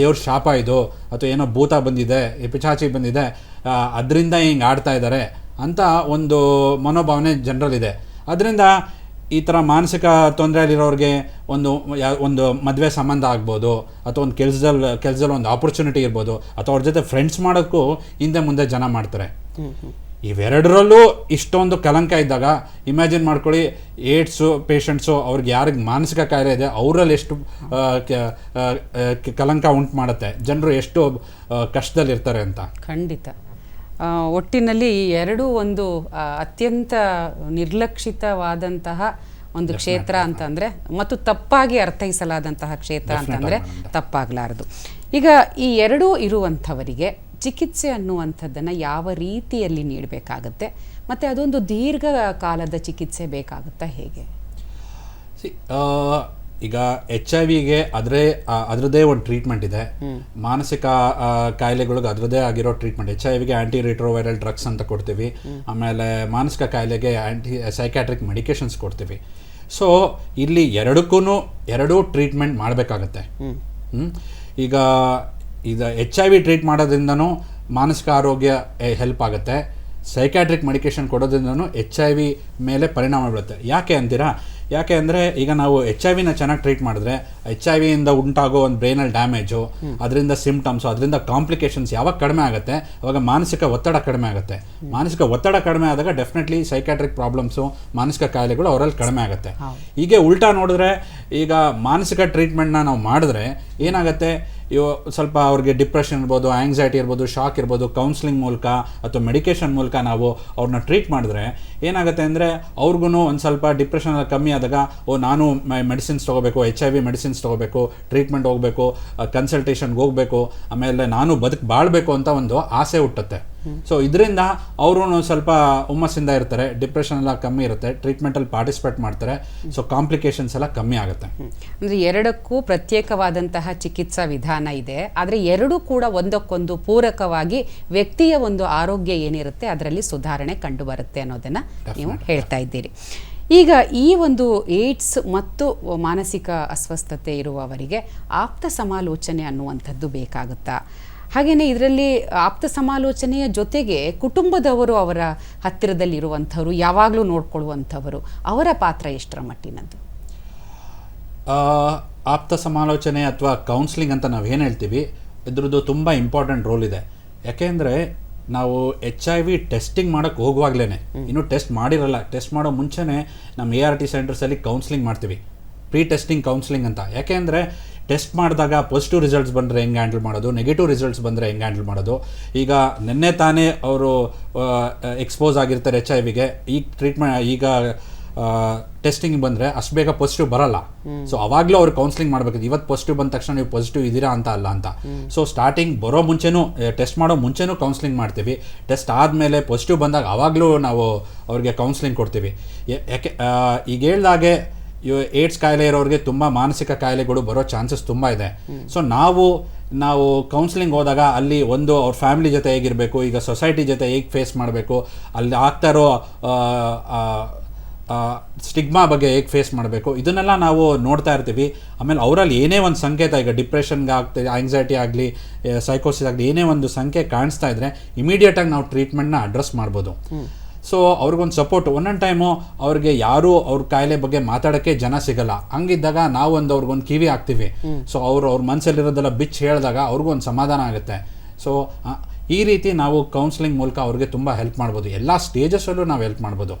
ದೇವ್ರ ಶಾಪ ಇದು, ಅಥವಾ ಏನೋ ಭೂತ ಬಂದಿದೆ ಪಿಚಾಚಿ ಬಂದಿದೆ ಅದರಿಂದ ಹಿಂಗೆ ಆಡ್ತಾ ಇದ್ದಾರೆ ಅಂತ ಒಂದು ಮನೋಭಾವನೆ ಜನರಲ್ಲಿದೆ. ಅದರಿಂದ ಈ ಥರ ಮಾನಸಿಕ ತೊಂದರೆಯಲ್ಲಿರೋರಿಗೆ ಒಂದು ಯಾ- ಒಂದು ಮದುವೆ ಸಂಬಂಧ ಆಗ್ಬೋದು ಅಥವಾ ಒಂದು ಕೆಲಸದಲ್ಲಿ ಕೆಲಸದಲ್ಲಿ ಒಂದು ಆಪರ್ಚುನಿಟಿ ಇರ್ಬೋದು ಅಥವಾ ಅವ್ರ ಜೊತೆ ಫ್ರೆಂಡ್ಸ್ ಮಾಡೋಕ್ಕೂ ಹಿಂದೆ ಮುಂದೆ ಜನ ಮಾಡ್ತಾರೆ. ಇವೆರಡರಲ್ಲೂ ಇಷ್ಟೊಂದು ಕಲಂಕ ಇದ್ದಾಗ ಇಮ್ಯಾಜಿನ್ ಮಾಡ್ಕೊಳ್ಳಿ ಏಡ್ಸು ಪೇಷಂಟ್ಸು ಅವ್ರಿಗೆ ಯಾರಿಗೆ ಮಾನಸಿಕ ಕಾಯಿಲೆ ಇದೆ ಅವರಲ್ಲಿ ಎಷ್ಟು ಕಲಂಕ ಉಂಟು ಮಾಡುತ್ತೆ. ಜನರು ಎಷ್ಟು ಕಷ್ಟದಲ್ಲಿರ್ತಾರೆ ಅಂತ. ಖಂಡಿತ. ಒಟ್ಟಿನಲ್ಲಿ ಈ ಎರಡೂ ಒಂದು ಅತ್ಯಂತ ನಿರ್ಲಕ್ಷಿತವಾದಂತಹ ಒಂದು ಕ್ಷೇತ್ರ ಅಂತಂದ್ರೆ ಮತ್ತು ತಪ್ಪಾಗಿ ಅರ್ಥೈಸಲಾದಂತಹ ಕ್ಷೇತ್ರ ಅಂತಂದ್ರೆ ತಪ್ಪಾಗಲಾರದು. ಈಗ ಈ ಎರಡೂ ಇರುವಂಥವರಿಗೆ ಚಿಕಿತ್ಸೆ ಅನ್ನುವಂಥದ್ದನ್ನು ಯಾವ ರೀತಿಯಲ್ಲಿ ನೀಡಬೇಕಾಗತ್ತೆ ಮತ್ತು ಅದೊಂದು ದೀರ್ಘ ಕಾಲದ ಚಿಕಿತ್ಸೆ ಬೇಕಾಗುತ್ತಾ ಹೇಗೆ? ಸಿ ಈಗ ಎಚ್ ಐ ವಿಗೆ ಅದರೇ ಅದರದೇ ಒಂದು ಟ್ರೀಟ್ಮೆಂಟ್ ಇದೆ. ಮಾನಸಿಕ ಕಾಯಿಲೆಗಳಿಗೆ ಅದರದೇ ಆಗಿರೋ ಟ್ರೀಟ್ಮೆಂಟ್ ಎಚ್ ಐ ವಿಗೆ ಆ್ಯಂಟಿ ರಿಟ್ರೋವೈರಲ್ ಡ್ರಗ್ಸ್ ಅಂತ ಕೊಡ್ತೀವಿ. ಆಮೇಲೆ ಮಾನಸಿಕ ಕಾಯಿಲೆಗೆ ಆ್ಯಂಟಿ ಸೈಕ್ಯಾಟ್ರಿಕ್ ಮೆಡಿಕೇಶನ್ಸ್ ಕೊಡ್ತೀವಿ. ಸೊ ಇಲ್ಲಿ ಎರಡಕ್ಕೂ ಎರಡೂ ಟ್ರೀಟ್ಮೆಂಟ್ ಮಾಡಬೇಕಾಗತ್ತೆ. ಈಗ ಈಗ ಎಚ್ ಐ ವಿ ಟ್ರೀಟ್ ಮಾಡೋದ್ರಿಂದನೂ ಮಾನಸಿಕ ಆರೋಗ್ಯ ಹೆಲ್ಪ್ ಆಗುತ್ತೆ. ಸೈಕ್ಯಾಟ್ರಿಕ್ ಮೆಡಿಕೇಶನ್ ಕೊಡೋದ್ರಿಂದನೂ ಎಚ್ ಐ ವಿ ಮೇಲೆ ಪರಿಣಾಮ ಬೀಳುತ್ತೆ. ಯಾಕೆ ಅಂತೀರಾ? ಯಾಕೆ ಅಂದರೆ ಈಗ ನಾವು ಎಚ್ ಐ ವಿನ ಚೆನ್ನಾಗಿ ಟ್ರೀಟ್ ಮಾಡಿದ್ರೆ ಎಚ್ ಐ ವಿಯಿಂದ ಉಂಟಾಗೋ ಒಂದು ಬ್ರೈನಲ್ಲಿ ಡ್ಯಾಮೇಜು ಅದರಿಂದ ಸಿಮ್ಟಮ್ಸು ಅದರಿಂದ ಕಾಂಪ್ಲಿಕೇಶನ್ಸ್ ಯಾವಾಗ ಕಡಿಮೆ ಆಗುತ್ತೆ ಅವಾಗ ಮಾನಸಿಕ ಒತ್ತಡ ಕಡಿಮೆ ಆಗುತ್ತೆ. ಮಾನಸಿಕ ಒತ್ತಡ ಕಡಿಮೆ ಆದಾಗ ಡೆಫಿನೆಟ್ಲಿ ಸೈಕ್ಯಾಟ್ರಿಕ್ ಪ್ರಾಬ್ಲಮ್ಸು ಮಾನಸಿಕ ಕಾಯಿಲೆಗಳು ಅವರಲ್ಲಿ ಕಡಿಮೆ ಆಗುತ್ತೆ. ಹೀಗೆ ಉಲ್ಟಾ ನೋಡಿದ್ರೆ ಈಗ ಮಾನಸಿಕ ಟ್ರೀಟ್ಮೆಂಟ್ನ ನಾವು ಮಾಡಿದ್ರೆ ಏನಾಗುತ್ತೆ ಇವು ಸ್ವಲ್ಪ ಅವ್ರಿಗೆ ಡಿಪ್ರೆಷನ್ ಇರ್ಬೋದು ಆಂಗ್ಸೈಟಿ ಇರ್ಬೋದು ಶಾಕ್ ಇರ್ಬೋದು ಕೌನ್ಸ್ಲಿಂಗ್ ಮೂಲಕ ಅಥವಾ ಮೆಡಿಕೇಷನ್ ಮೂಲಕ ನಾವು ಅವ್ರನ್ನ ಟ್ರೀಟ್ ಮಾಡಿದ್ರೆ ಏನಾಗುತ್ತೆ ಅಂದರೆ ಅವ್ರಿಗೂ ಒಂದು ಸ್ವಲ್ಪ ಡಿಪ್ರೆಷನ್ ಕಮ್ಮಿ ಆದಾಗ, ಓ, ನಾನು ಮೆಡಿಸಿನ್ಸ್ ತೊಗೋಬೇಕು ಎಚ್ ಐ ವಿ ಮೆಡಿಸಿನ್ಸ್ ತೊಗೋಬೇಕು ಟ್ರೀಟ್ಮೆಂಟ್ ಹೋಗಬೇಕು ಕನ್ಸಲ್ಟೇಷನ್ಗೆ ಹೋಗಬೇಕು, ಆಮೇಲೆ ನಾನು ಬದುಕು ಬಾಳಬೇಕು ಅಂತ ಒಂದು ಆಸೆ ಹುಟ್ಟುತ್ತೆ. ಸೊ ಇದರಿಂದ ಅವರು ಸ್ವಲ್ಪ ಹುಮ್ಮಸ್ಸಿಂದ ಇರ್ತಾರೆ ಡಿಪ್ರೆಷನ್ ಎಲ್ಲ ಕಮ್ಮಿ ಇರುತ್ತೆ ಟ್ರೀಟ್ಮೆಂಟಲ್ಲಿ ಪಾರ್ಟಿಸಿಪೇಟ್ ಮಾಡ್ತಾರೆ ಸೊ ಕಾಂಪ್ಲಿಕೇಶನ್ಸ್ ಎಲ್ಲ ಕಮ್ಮಿ ಆಗುತ್ತೆ. ಅಂದರೆ ಎರಡಕ್ಕೂ ಪ್ರತ್ಯೇಕವಾದಂತಹ ಚಿಕಿತ್ಸಾ ವಿಧಾನ ಇದೆ. ಆದರೆ ಎರಡೂ ಕೂಡ ಒಂದಕ್ಕೊಂದು ಪೂರಕವಾಗಿ ವ್ಯಕ್ತಿಯ ಒಂದು ಆರೋಗ್ಯ ಏನಿರುತ್ತೆ ಅದರಲ್ಲಿ ಸುಧಾರಣೆ ಕಂಡುಬರುತ್ತೆ ಅನ್ನೋದನ್ನು ನೀವು ಹೇಳ್ತಾ ಇದ್ದೀರಿ. ಈಗ ಈ ಒಂದು ಏಡ್ಸ್ ಮತ್ತು ಮಾನಸಿಕ ಅಸ್ವಸ್ಥತೆ ಇರುವವರಿಗೆ ಆಪ್ತ ಸಮಾಲೋಚನೆ ಅನ್ನುವಂಥದ್ದು ಬೇಕಾಗುತ್ತಾ? ಹಾಗೆಯೇ ಇದರಲ್ಲಿ ಆಪ್ತ ಸಮಾಲೋಚನೆಯ ಜೊತೆಗೆ ಕುಟುಂಬದವರು ಅವರ ಹತ್ತಿರದಲ್ಲಿರುವಂಥವರು ಯಾವಾಗಲೂ ನೋಡ್ಕೊಳ್ಳುವಂಥವರು ಅವರ ಪಾತ್ರ ಎಷ್ಟರ ಮಟ್ಟಿನದ್ದು? ಆಪ್ತ ಸಮಾಲೋಚನೆ ಅಥವಾ ಕೌನ್ಸ್ಲಿಂಗ್ ಅಂತ ನಾವು ಏನು ಹೇಳ್ತೀವಿ ಇದ್ರದ್ದು ತುಂಬ ಇಂಪಾರ್ಟೆಂಟ್ ರೋಲ್ ಇದೆ. ಯಾಕೆಂದರೆ ನಾವು ಎಚ್ ಐ ವಿ ಟೆಸ್ಟಿಂಗ್ ಮಾಡೋಕ್ಕೆ ಹೋಗುವಾಗಲೇ ಇನ್ನೂ ಟೆಸ್ಟ್ ಮಾಡಿರಲ್ಲ. ಟೆಸ್ಟ್ ಮಾಡೋ ಮುಂಚೆನೇ ನಮ್ಮ ಎ ಆರ್ ಟಿ ಸೆಂಟರ್ಸಲ್ಲಿ ಕೌನ್ಸಿಲಿಂಗ್ ಮಾಡ್ತೀವಿ. ಪ್ರೀ ಟೆಸ್ಟಿಂಗ್ ಕೌನ್ಸ್ಲಿಂಗ್ ಅಂತ. ಯಾಕೆಂದರೆ ಟೆಸ್ಟ್ ಮಾಡಿದಾಗ ಪಾಸಿಟಿವ್ ರಿಸಲ್ಟ್ಸ್ ಬಂದರೆ ಹೆಂಗೆ ಹ್ಯಾಂಡಲ್ ಮಾಡೋದು ನೆಗೆಟಿವ್ ರಿಸಲ್ಟ್ಸ್ ಬಂದರೆ ಹೆಂಗೆ ಹ್ಯಾಂಡಲ್ ಮಾಡೋದು? ಈಗ ನಿನ್ನೆ ತಾನೇ ಅವರು ಎಕ್ಸ್ಪೋಸ್ ಆಗಿರ್ತಾರೆ ಎಚ್ ಐ ವಿಗೆ ಈಗ ಟ್ರೀಟ್ಮೆಂಟ್ ಈಗ ಟೆಸ್ಟಿಂಗ್ ಬಂದರೆ ಅಷ್ಟು ಬೇಗ ಪಾಸಿಟಿವ್ ಬರಲ್ಲ. ಸೊ ಅವಾಗಲೂ ಅವ್ರು ಕೌನ್ಸಿಲಿಂಗ್ ಮಾಡಬೇಕು. ಇವತ್ತು ಪಾಸಿಟಿವ್ ಬಂದ ತಕ್ಷಣ ನೀವು ಪಾಸಿಟಿವ್ ಇದ್ದೀರಾ ಅಂತ ಅಲ್ಲ ಅಂತ. ಸೊ ಸ್ಟಾರ್ಟಿಂಗ್ ಬರೋ ಮುಂಚೆನೂ ಟೆಸ್ಟ್ ಮಾಡೋ ಮುಂಚೆನೂ ಕೌನ್ಸಿಲಿಂಗ್ ಮಾಡ್ತೀವಿ. ಟೆಸ್ಟ್ ಆದಮೇಲೆ ಪಾಸಿಟಿವ್ ಬಂದಾಗ ಅವಾಗಲೂ ನಾವು ಅವ್ರಿಗೆ ಕೌನ್ಸಿಲಿಂಗ್ ಕೊಡ್ತೀವಿ. ಯಾಕೆ ಈಗ ಹೇಳ್ದಾಗೆ ಏಡ್ಸ್ ಕಾಯಿಲೆ ಇರೋರಿಗೆ ತುಂಬ ಮಾನಸಿಕ ಕಾಯಿಲೆಗಳು ಬರೋ ಚಾನ್ಸಸ್ ತುಂಬ ಇದೆ. ಸೊ ನಾವು ನಾವು ಕೌನ್ಸಿಲಿಂಗ್ ಹೋದಾಗ ಅಲ್ಲಿ ಒಂದು ಅವ್ರ ಫ್ಯಾಮಿಲಿ ಜೊತೆ ಹೇಗಿರಬೇಕು, ಈಗ ಸೊಸೈಟಿ ಜೊತೆ ಹೇಗೆ ಫೇಸ್ ಮಾಡಬೇಕು, ಅಲ್ಲಿ ಆಗ್ತಾ ಇರೋ ಸ್ಟಿಗ್ಮಾ ಬಗ್ಗೆ ಹೇಗೆ ಫೇಸ್ ಮಾಡಬೇಕು, ಇದನ್ನೆಲ್ಲ ನಾವು ನೋಡ್ತಾ ಇರ್ತೀವಿ. ಆಮೇಲೆ ಅವರಲ್ಲಿ ಏನೇ ಒಂದು ಸಂಕೇತ, ಈಗ ಡಿಪ್ರೆಷನ್ಗೆ ಆಗ್ತದೆ ಆಂಗ್ಸೈಟಿ ಆಗಲಿ ಸೈಕೋಸಿಸ್ ಆಗಲಿ, ಏನೇ ಒಂದು ಸಂಖ್ಯೆ ಕಾಣಿಸ್ತಾ ಇದ್ರೆ ಇಮಿಡಿಯೇಟಾಗಿ ನಾವು ಟ್ರೀಟ್ಮೆಂಟ್ನ ಅಡ್ರೆಸ್ ಮಾಡ್ಬೋದು. ಸೊ ಅವ್ರಿಗೊಂದು ಸಪೋರ್ಟ್ ಒಂದೊಂದು ಟೈಮು ಅವ್ರಿಗೆ ಯಾರೂ ಅವ್ರ ಕಾಯಿಲೆ ಬಗ್ಗೆ ಮಾತಾಡೋಕ್ಕೆ ಜನ ಸಿಗಲ್ಲ. ಹಂಗಿದ್ದಾಗ ನಾವೊಂದು ಒಂದು ಅವ್ರಿಗೊಂದು ಕಿವಿ ಹಾಕ್ತೀವಿ. ಸೊ ಅವರು ಅವ್ರ ಮನಸ್ಸಲ್ಲಿರೋದೆಲ್ಲ ಬಿಚ್ ಹೇಳಿದಾಗ ಅವ್ರಿಗೊಂದು ಸಮಾಧಾನ ಆಗುತ್ತೆ. ಸೊ ಈ ರೀತಿ ನಾವು ಕೌನ್ಸಿಲಿಂಗ್ ಮೂಲಕ ಅವ್ರಿಗೆ ತುಂಬ ಹೆಲ್ಪ್ ಮಾಡ್ಬೋದು. ಎಲ್ಲ ಸ್ಟೇಜಸ್ಸಲ್ಲೂ ನಾವು ಹೆಲ್ಪ್ ಮಾಡ್ಬೋದು.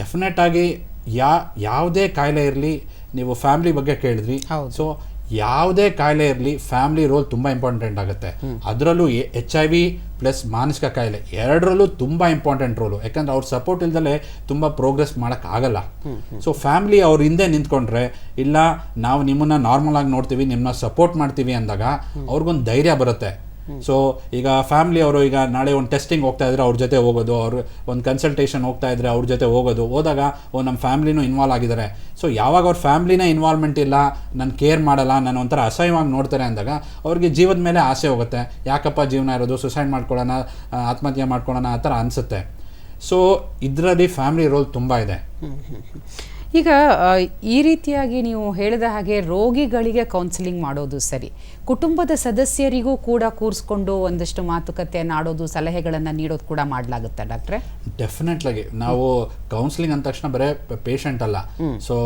ಡೆಫಿನೆಟ್ ಆಗಿ ಯಾ ಯಾವುದೇ ಕಾಯಿಲೆ ಇರಲಿ ನೀವು ಫ್ಯಾಮಿಲಿ ಬಗ್ಗೆ ಕೇಳಿದ್ರಿ. ಸೊ ಯಾವುದೇ ಕಾಯಿಲೆ ಇರಲಿ ಫ್ಯಾಮಿಲಿ ರೋಲ್ ತುಂಬ ಇಂಪಾರ್ಟೆಂಟ್ ಆಗುತ್ತೆ. ಅದರಲ್ಲೂ ಎಚ್ ಐ ವಿ ಪ್ಲಸ್ ಮಾನಸಿಕ ಕಾಯಿಲೆ ಎರಡರಲ್ಲೂ ತುಂಬ ಇಂಪಾರ್ಟೆಂಟ್ ರೋಲು ಯಾಕಂದ್ರೆ ಅವ್ರ ಸಪೋರ್ಟ್ ಇಲ್ದಲೆ ತುಂಬ ಪ್ರೋಗ್ರೆಸ್ ಮಾಡೋಕ್ಕಾಗಲ್ಲ ಸೊ ಫ್ಯಾಮಿಲಿ ಅವ್ರ ಹಿಂದೆ ನಿಂತ್ಕೊಂಡ್ರೆ, ಇಲ್ಲ, ನಾವು ನಿಮ್ಮನ್ನ ನಾರ್ಮಲ್ ಆಗಿ ನೋಡ್ತೀವಿ, ನಿಮ್ಮನ್ನ ಸಪೋರ್ಟ್ ಮಾಡ್ತೀವಿ ಅಂದಾಗ, ಅವ್ರಿಗೊಂದು ಧೈರ್ಯ ಬರುತ್ತೆ. ಸೊ ಈಗ ಫ್ಯಾಮಿಲಿ ಅವರು ಈಗ ನಾಳೆ ಒಂದು ಟೆಸ್ಟಿಂಗ್ ಹೋಗ್ತಾ ಇದ್ರೆ ಅವ್ರ ಜೊತೆ ಹೋಗೋದು, ಅವ್ರು ಒಂದು ಕನ್ಸಲ್ಟೇಷನ್ ಹೋಗ್ತಾ ಇದ್ರೆ ಅವ್ರ ಜೊತೆ ಹೋಗೋದು. ಹೋದಾಗ ಓ ನಮ್ಮ ಫ್ಯಾಮಿಲಿನೂ ಇನ್ವಾಲ್ವ್ ಆಗಿದ್ದಾರೆ ಸೊ ಯಾವಾಗ ಅವ್ರ ಫ್ಯಾಮಿಲಿನ ಇನ್ವಾಲ್ವ್ಮೆಂಟ್ ಇಲ್ಲ, ನಾನು ಕೇರ್ ಮಾಡಲ್ಲ, ನಾನು ಒಂಥರ ಅಸಹ್ಯವಾಗಿ ನೋಡ್ತಾರೆ ಅಂದಾಗ ಅವ್ರಿಗೆ ಜೀವದ ಮೇಲೆ ಆಸೆ ಹೋಗುತ್ತೆ. ಯಾಕಪ್ಪ ಜೀವನ ಇರೋದು ಸುಸೈಡ್ ಮಾಡ್ಕೊಳ್ಳೋಣ, ಆತ್ಮಹತ್ಯೆ ಮಾಡ್ಕೊಳ್ಳೋಣ, ಆ ಥರ ಅನಿಸುತ್ತೆ. ಸೊ ಇದರಲ್ಲಿ ಫ್ಯಾಮಿಲಿ ರೋಲ್ ತುಂಬ ಇದೆ. ಈಗ ಈ ರೀತಿಯಾಗಿ ನೀವು ಹೇಳಿದ ಹಾಗೆ ರೋಗಿಗಳಿಗೆ ಕೌನ್ಸಿಲಿಂಗ್ ಮಾಡೋದು ಸರಿ. ಕುಟುಂಬದ ಸದಸ್ಯರಿಗೂ ಕೂಡ ಕೂರಿಸ್ಕೊಂಡು ಒಂದಷ್ಟು ಮಾತುಕತೆಯನ್ನು ಆಡೋದು ಸಲಹೆಗಳನ್ನು ನೀಡೋದು ಕೂಡ ಮಾಡಲಾಗುತ್ತೆ ಡಾಕ್ಟ್ರೆ? ಡೆಫಿನೆಟ್ಲಾಗಿ ನಾವು ಕೌನ್ಸಿಲಿಂಗ್ ಅಂದ ತಕ್ಷಣ ಬರೇ ಪೇಷಂಟ್ ಅಲ್ಲ. ಸೊ